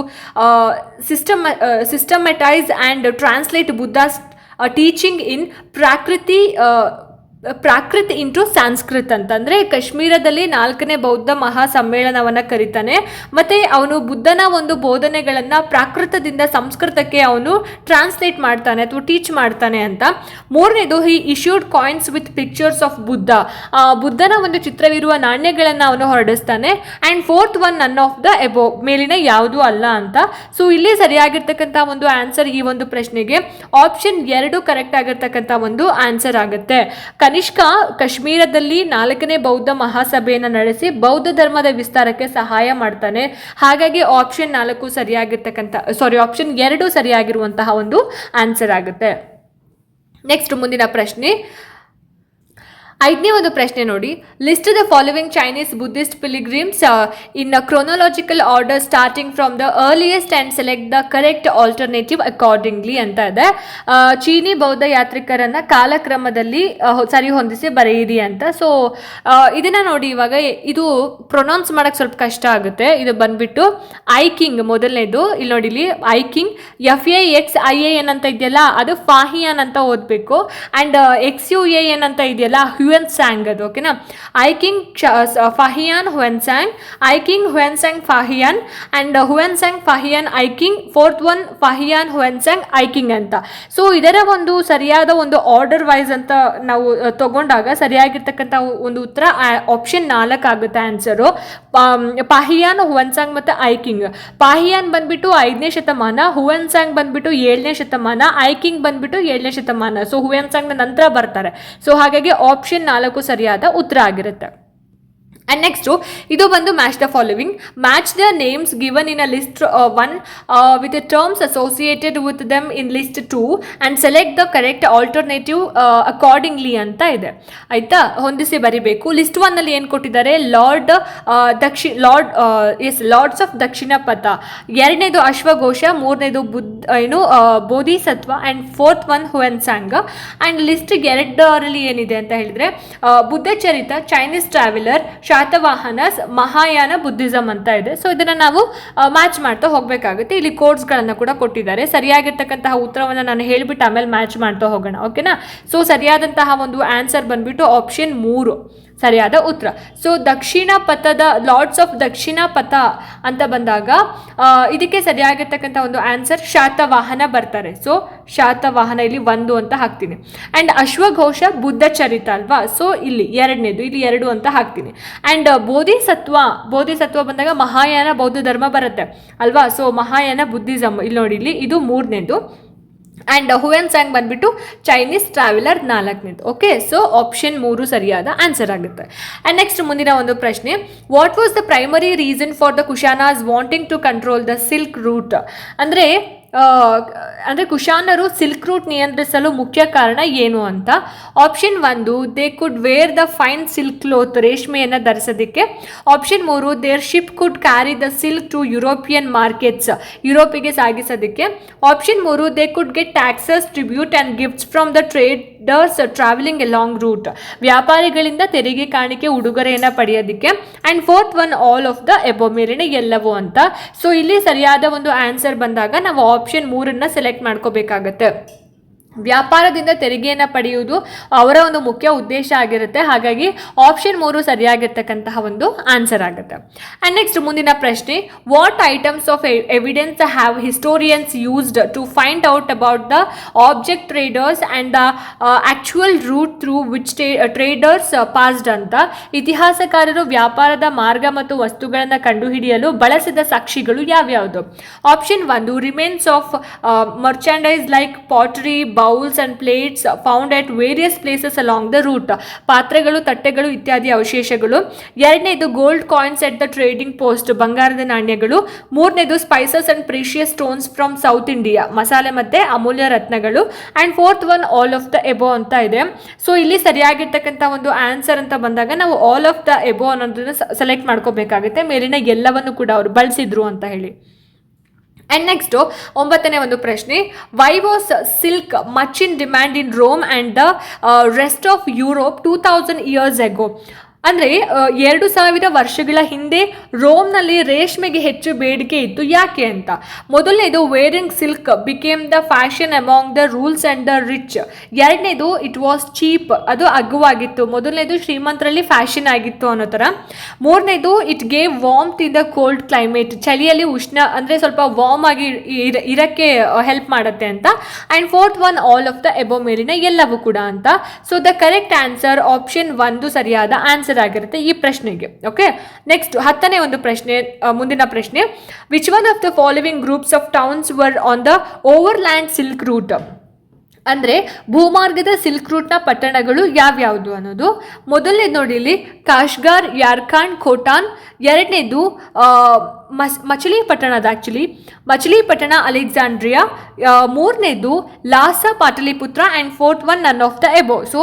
system systematize and translate Buddha's teaching in ಪ್ರಾಕೃತಿ Prakrit into Sanskrit ಅಂತಂದರೆ ಕಾಶ್ಮೀರದಲ್ಲಿ ನಾಲ್ಕನೇ ಬೌದ್ಧ ಮಹಾ ಸಮ್ಮೇಳನವನ್ನು ಕರೀತಾನೆ. ಮತ್ತು ಅವನು ಬುದ್ಧನ ಒಂದು ಬೋಧನೆಗಳನ್ನು ಪ್ರಾಕೃತದಿಂದ ಸಂಸ್ಕೃತಕ್ಕೆ ಅವನು ಟ್ರಾನ್ಸ್ಲೇಟ್ ಮಾಡ್ತಾನೆ ಅಥವಾ ಟೀಚ್ ಮಾಡ್ತಾನೆ ಅಂತ. ಮೂರನೇದು ಈ issued coins with pictures of Buddha ಬುದ್ಧನ ಒಂದು ಚಿತ್ರವಿರುವ ನಾಣ್ಯಗಳನ್ನು ಅವನು ಹೊರಡಿಸ್ತಾನೆ. And fourth one none of the above ಮೇಲಿನ ಯಾವುದೂ ಅಲ್ಲ ಅಂತ. ಸೊ ಇಲ್ಲಿ ಸರಿಯಾಗಿರ್ತಕ್ಕಂಥ ಒಂದು ಆನ್ಸರ್ ಈ ಒಂದು ಪ್ರಶ್ನೆಗೆ. ಆಪ್ಷನ್ ಎರಡು ಕರೆಕ್ಟ್ ಆಗಿರ್ತಕ್ಕಂಥ ಒಂದು ಆನ್ಸರ್ ಆಗುತ್ತೆ. ಕನಿಷ್ಕ ಕಾಶ್ಮೀರದಲ್ಲಿ ನಾಲ್ಕನೇ ಬೌದ್ಧ ಮಹಾಸಭೆಯನ್ನು ನಡೆಸಿ ಬೌದ್ಧ ಧರ್ಮದ ವಿಸ್ತಾರಕ್ಕೆ ಸಹಾಯ ಮಾಡ್ತಾನೆ. ಹಾಗಾಗಿ ಆಪ್ಷನ್ ನಾಲ್ಕು ಸರಿಯಾಗಿರ್ತಕ್ಕಂಥ ಸಾರಿ ಆಪ್ಷನ್ ಎರಡು ಸರಿಯಾಗಿರುವಂತಹ ಒಂದು ಆನ್ಸರ್ ಆಗುತ್ತೆ. ನೆಕ್ಸ್ಟ್ ಮುಂದಿನ ಪ್ರಶ್ನೆ ಐದನೇ ಒಂದು ಪ್ರಶ್ನೆ ನೋಡಿ. List the following Chinese Buddhist pilgrims in chronological order starting from the earliest and select the correct alternative accordingly ಅಂತ ಇದೆ. ಚೀನಿ ಬೌದ್ಧ ಯಾತ್ರಿಕರನ್ನು ಕಾಲಕ್ರಮದಲ್ಲಿ ಸರಿ ಹೊಂದಿಸಿ ಬರೆಯಿರಿ ಅಂತ. ಸೊ ಇದನ್ನ ನೋಡಿ ಇವಾಗ ಇದು ಪ್ರೊನೌನ್ಸ್ ಮಾಡೋಕ್ಕೆ ಸ್ವಲ್ಪ ಕಷ್ಟ ಆಗುತ್ತೆ. ಇದು ಬಂದ್ಬಿಟ್ಟು ಐಕಿಂಗ್ ಮೊದಲನೇದು. ಇಲ್ಲಿ ನೋಡಿ ಇಲ್ಲಿ I-tsing F A X I A N ಅಂತ ಇದೆಯಲ್ಲ, ಅದು ಫಾಹಿಯಾನ್ ಅಂತ ಓದಬೇಕು. And X U A N ಅಂತ ಇದೆಯಲ್ಲ ಹ್ಯುಯನ್ ಸ್ಯಾಂಗ್ ಅದು ಓಕೆನಾ I-tsing Fahien Fahien I-tsing Hiuen Tsang Fahien and Hiuen Tsang Fahien I-tsing fourth one Fahien Hiuen Tsang king ಅಂತ. ಸೊ ಇದರ ಒಂದು ಸರಿಯಾದ ಒಂದು ಆರ್ಡರ್ ವೈಸ್ ಅಂತ ನಾವು ಆ, ತಗೊಂಡಾಗ ಸರಿಯಾಗಿರ್ತಕ್ಕಂಥ ಒಂದು ಉತ್ತರ ಆಪ್ಷನ್ ನಾಲ್ಕು ಆಗುತ್ತೆ ಆನ್ಸರು ಪಾಹಿಯಾನ್ ಹುವನ್ಸಾಂಗ್ ಮತ್ತು ಐಕಿಂಗ್ ಪಾಹಿಯಾನ್ ಬಂದ್ಬಿಟ್ಟು ಐದನೇ ಶತಮಾನ ಹುವನ್ಸಾಂಗ್ ಬಂದ್ಬಿಟ್ಟು ಏಳನೇ ಶತಮಾನ ಐಕಿಂಗ್ ಬಂದ್ಬಿಟ್ಟು ಏಳನೇ ಶತಮಾನ. ಸೊ ಹುವನ್ಸಾಂಗ್ನ ನಂತರ ಬರ್ತಾರೆ. ಸೊ ಹಾಗಾಗಿ ಆಪ್ಷನ್ ನಾಲ್ಕು ಸರಿಯಾದ ಉತ್ತರ ಆಗಿರುತ್ತೆ. ಆ್ಯಂಡ್ ನೆಕ್ಸ್ಟು ಇದು ಬಂದು match the following match the names given in a list one with terms associated with them in list two and select the correct alternative accordingly ಅಂತ ಇದೆ. ಆಯಿತಾ? ಹೊಂದಿಸಿ ಬರಿಬೇಕು. ಲಿಸ್ಟ್ ಒನ್ನಲ್ಲಿ ಏನು ಕೊಟ್ಟಿದ್ದಾರೆ? ಲಾರ್ಡ್ ದಕ್ಷಿ ಲಾರ್ಡ್ ಎಸ್ ಲಾರ್ಡ್ಸ್ ಆಫ್ ದಕ್ಷಿಣ ಪಥ ಎರಡನೇದು ಅಶ್ವಘೋಷ, ಮೂರನೇದು ಬುದ್ಧ ಏನು Bodhisattva and fourth one Hiuen Tsang and list ಎರಡರಲ್ಲಿ ಏನಿದೆ ಅಂತ ಹೇಳಿದ್ರೆ Buddhacharita Chinese traveller Satavahanas Mahayana Buddhism ಅಂತ ಇದೆ. ಸೊ ಇದನ್ನು ನಾವು ಮ್ಯಾಚ್ ಮಾಡ್ತಾ ಹೋಗಬೇಕಾಗುತ್ತೆ. ಇಲ್ಲಿ ಕೋಡ್ಸ್ಗಳನ್ನು ಕೂಡ ಕೊಟ್ಟಿದ್ದಾರೆ. ಸರಿಯಾಗಿರ್ತಕ್ಕಂತಹ ಉತ್ತರವನ್ನು ನಾನು ಹೇಳಿಬಿಟ್ಟು ಆಮೇಲೆ ಮ್ಯಾಚ್ ಮಾಡ್ತಾ ಹೋಗೋಣ. ಓಕೆನಾ ಸೊ ಸರಿಯಾದಂತಹ ಒಂದು ಆನ್ಸರ್ ಬಂದ್ಬಿಟ್ಟು ಆಪ್ಷನ್ ಮೂರು. ಸರಿಯಾದ ಉತ್ತರ. ಸೊ ದಕ್ಷಿಣ ಪಥದ ಲಾರ್ಡ್ಸ್ ಆಫ್ ದಕ್ಷಿಣ ಪಥ ಅಂತ ಬಂದಾಗ ಇದಕ್ಕೆ ಸರಿಯಾಗಿರ್ತಕ್ಕಂಥ ಒಂದು ಆನ್ಸರ್ ಶಾತವಾಹನ ಬರ್ತಾರೆ. ಸೊ ಶಾತವಾಹನ ಇಲ್ಲಿ ಒಂದು ಅಂತ ಹಾಕ್ತೀನಿ. ಆ್ಯಂಡ್ ಅಶ್ವಘೋಷ ಬುದ್ಧ ಚರಿತ ಅಲ್ವಾ? ಸೊ ಇಲ್ಲಿ ಎರಡನೇದು, ಇಲ್ಲಿ ಎರಡು ಅಂತ ಹಾಕ್ತೀನಿ. ಆ್ಯಂಡ್ ಬೋಧಿಸತ್ವ ಬೋಧಿಸತ್ವ ಬಂದಾಗ ಮಹಾಯಾನ ಬೌದ್ಧ ಧರ್ಮ ಬರುತ್ತೆ ಅಲ್ವಾ? ಸೊ ಮಹಾಯಾನ ಬುದ್ಧಿಸಮ್ ಇಲ್ಲಿ ನೋಡಿ, ಇಲ್ಲಿ ಇದು ಮೂರನೇದು. ಆ್ಯಂಡ್ ಹುವೆನ್ ಸ್ಯಾಂಗ್ ಬಂದುಬಿಟ್ಟು ಚೈನೀಸ್ ಟ್ರಾವೆಲರ್ ನಾಲ್ಕನೇದು ಓಕೆ ಸೊ ಆಪ್ಷನ್ ಮೂರು ಸರಿಯಾದ ಆನ್ಸರ್ ಆಗುತ್ತೆ. ಆ್ಯಂಡ್ ನೆಕ್ಸ್ಟ್ ಮುಂದಿನ ಒಂದು ಪ್ರಶ್ನೆ what was the primary reason for the Kushanas wanting to control the silk route ಅಂದರೆ ಅಂದರೆ ಕುಶಾನರು ಸಿಲ್ಕ್ ರೂಟ್ ನಿಯಂತ್ರಿಸಲು ಮುಖ್ಯ ಕಾರಣ ಏನು ಅಂತ? ಆಪ್ಷನ್ ಒಂದು they could wear the fine silk cloth ರೇಷ್ಮೆಯನ್ನು ಧರಿಸೋದಕ್ಕೆ. ಆಪ್ಷನ್ ಮೂರು their ship could carry the silk to European markets ಯುರೋಪಿಗೆ ಸಾಗಿಸೋದಕ್ಕೆ. ಆಪ್ಷನ್ ಮೂರು they could get taxes tribute and gifts from the traders travelling a long route ವ್ಯಾಪಾರಿಗಳಿಂದ ತೆರಿಗೆ ಕಾಣಿಕೆ ಉಡುಗೊರೆಯನ್ನು ಪಡೆಯೋದಕ್ಕೆ. And fourth one all of the above ಮೇಲಿನ ಎಲ್ಲವೂ ಅಂತ. ಸೊ ಇಲ್ಲಿ ಸರಿಯಾದ ಒಂದು ಆನ್ಸರ್ ಬಂದಾಗ ನಾವು ಆಪ್ಷನ್ ಮೂರನ್ನು ಸೆಲೆಕ್ಟ್ ಮಾಡ್ಕೋಬೇಕಾಗತ್ತೆ. ವ್ಯಾಪಾರದಿಂದ ತೆರಿಗೆಯನ್ನು ಪಡೆಯುವುದು ಅವರ ಒಂದು ಮುಖ್ಯ ಉದ್ದೇಶ ಆಗಿರುತ್ತೆ. ಹಾಗಾಗಿ ಆಪ್ಷನ್ ಮೂರು ಸರಿಯಾಗಿರ್ತಕ್ಕಂತಹ ಒಂದು ಆನ್ಸರ್ ಆಗುತ್ತೆ. ಆ್ಯಂಡ್ ನೆಕ್ಸ್ಟ್ ಮುಂದಿನ ಪ್ರಶ್ನೆ what items of evidence have historians used to find out about the object traders and the actual route through which traders passed ಅಂತ? ಇತಿಹಾಸಕಾರರು ವ್ಯಾಪಾರದ ಮಾರ್ಗ ಮತ್ತು ವಸ್ತುಗಳನ್ನು ಕಂಡುಹಿಡಿಯಲು ಬಳಸಿದ ಸಾಕ್ಷಿಗಳು ಯಾವ್ಯಾವುದು? ಆಪ್ಷನ್ ಒಂದು remains of merchandise like pottery bowls and plates found at various places along the route ಪಾತ್ರೆಗಳು, ತಟ್ಟೆಗಳು ಇತ್ಯಾದಿ ಅವಶೇಷಗಳು. ಎರಡನೇದು gold coins at the trading post ಬಂಗಾರದ ನಾಣ್ಯಗಳು. ಮೂರನೇದು spices and precious stones from south India ಮಸಾಲೆ ಮತ್ತೆ ಅಮೂಲ್ಯ ರತ್ನಗಳು. And fourth one all of the above ಅಂತ ಇದೆ. ಸೊ ಇಲ್ಲಿ ಸರಿಯಾಗಿರ್ತಕ್ಕಂಥ ಒಂದು ಆನ್ಸರ್ ಅಂತ ಬಂದಾಗ ನಾವು ಆಲ್ ಆಫ್ ದ ಎಬೋ ಅನ್ನೋದನ್ನ ಸೆಲೆಕ್ಟ್ ಮಾಡ್ಕೋಬೇಕಾಗುತ್ತೆ. ಮೇಲಿನ ಎಲ್ಲವನ್ನು ಕೂಡ ಅವರು ಬಳಸಿದ್ರು ಅಂತ ಹೇಳಿ. ಆ್ಯಂಡ್ ನೆಕ್ಸ್ಟು ಒಂಬತ್ತನೇ ಒಂದು ಪ್ರಶ್ನೆ. Why was silk much in demand in Rome and the rest of Europe two thousand years ago ಅಂದರೆ ಎರಡು ಸಾವಿರ ವರ್ಷಗಳ ಹಿಂದೆ ರೋಮ್ನಲ್ಲಿ ರೇಷ್ಮೆಗೆ ಹೆಚ್ಚು ಬೇಡಿಕೆ ಇತ್ತು. ಯಾಕೆ ಅಂತ? ಮೊದಲನೇದು wearing silk became the fashion among the rulers and the rich ಎರಡನೇದು ಇಟ್ ವಾಸ್ ಚೀಪ್ ಅದು ಅಗ್ಗವಾಗಿತ್ತು. ಮೊದಲನೇದು, ಶ್ರೀಮಂತರಲ್ಲಿ ಫ್ಯಾಷನ್ ಆಗಿತ್ತು ಅನ್ನೋ ಥರ. ಮೂರನೇದು it gave warmth in the cold climate ಚಳಿಯಲ್ಲಿ ಉಷ್ಣ, ಅಂದರೆ ಸ್ವಲ್ಪ ವಾರ್ಮ್ ಆಗಿ ಇರ, ಇರಕ್ಕೆ ಹೆಲ್ಪ್ ಮಾಡುತ್ತೆ ಅಂತ. And fourth one all of the above ಮೇಲಿನ ಎಲ್ಲವೂ ಕೂಡ ಅಂತ. So the correct answer option ಒಂದು ಸರಿಯಾದ ಆನ್ಸರ್ ಆಗಿರುತ್ತೆ ಈ ಪ್ರಶ್ನೆಗೆ ಓಕೆ ನೆಕ್ಸ್ಟ್ ಹತ್ತನೇ ಒಂದು ಪ್ರಶ್ನೆ ಮುಂದಿನ ಪ್ರಶ್ನೆ. Which one of the following groups of towns were on the overland silk route ಅಂದರೆ ಭೂಮಾರ್ಗದ ಸಿಲ್ಕ್ ರೂಟ್ನ ಪಟ್ಟಣಗಳು ಯಾವ್ಯಾವುದು ಅನ್ನೋದು. ಮೊದಲನೇ ನೋಡಿ ಇಲ್ಲಿ ಕಾಶ್ಗಾರ್, ಯಾರ್ಖಾಂಡ್, ಖೋಟಾನ್. ಎರಡನೇದು ಮಸ್ ಮಚಲಿಪಟ್ಟಣದ ಆ್ಯಕ್ಚುಲಿ ಮಚಲಿಪಟ್ಟಣ ಅಲೆಕ್ಸಾಂಡ್ರಿಯಾ. ಮೂರನೇದು, Lhasa Pataliputra and fourth one none of the above so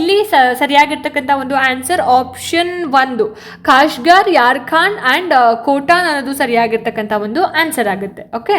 ಇಲ್ಲಿ ಸರಿಯಾಗಿರ್ತಕ್ಕಂಥ ಒಂದು ಆನ್ಸರ್ ಆಪ್ಷನ್ ಒಂದು. ಕಾಶ್ಗಾರ್ ಯಾರ್ಖಾನ್ ಆ್ಯಂಡ್ ಕೋಟಾನ್ ಅನ್ನೋದು ಸರಿಯಾಗಿರ್ತಕ್ಕಂಥ ಒಂದು ಆನ್ಸರ್ ಆಗುತ್ತೆ. ಓಕೆ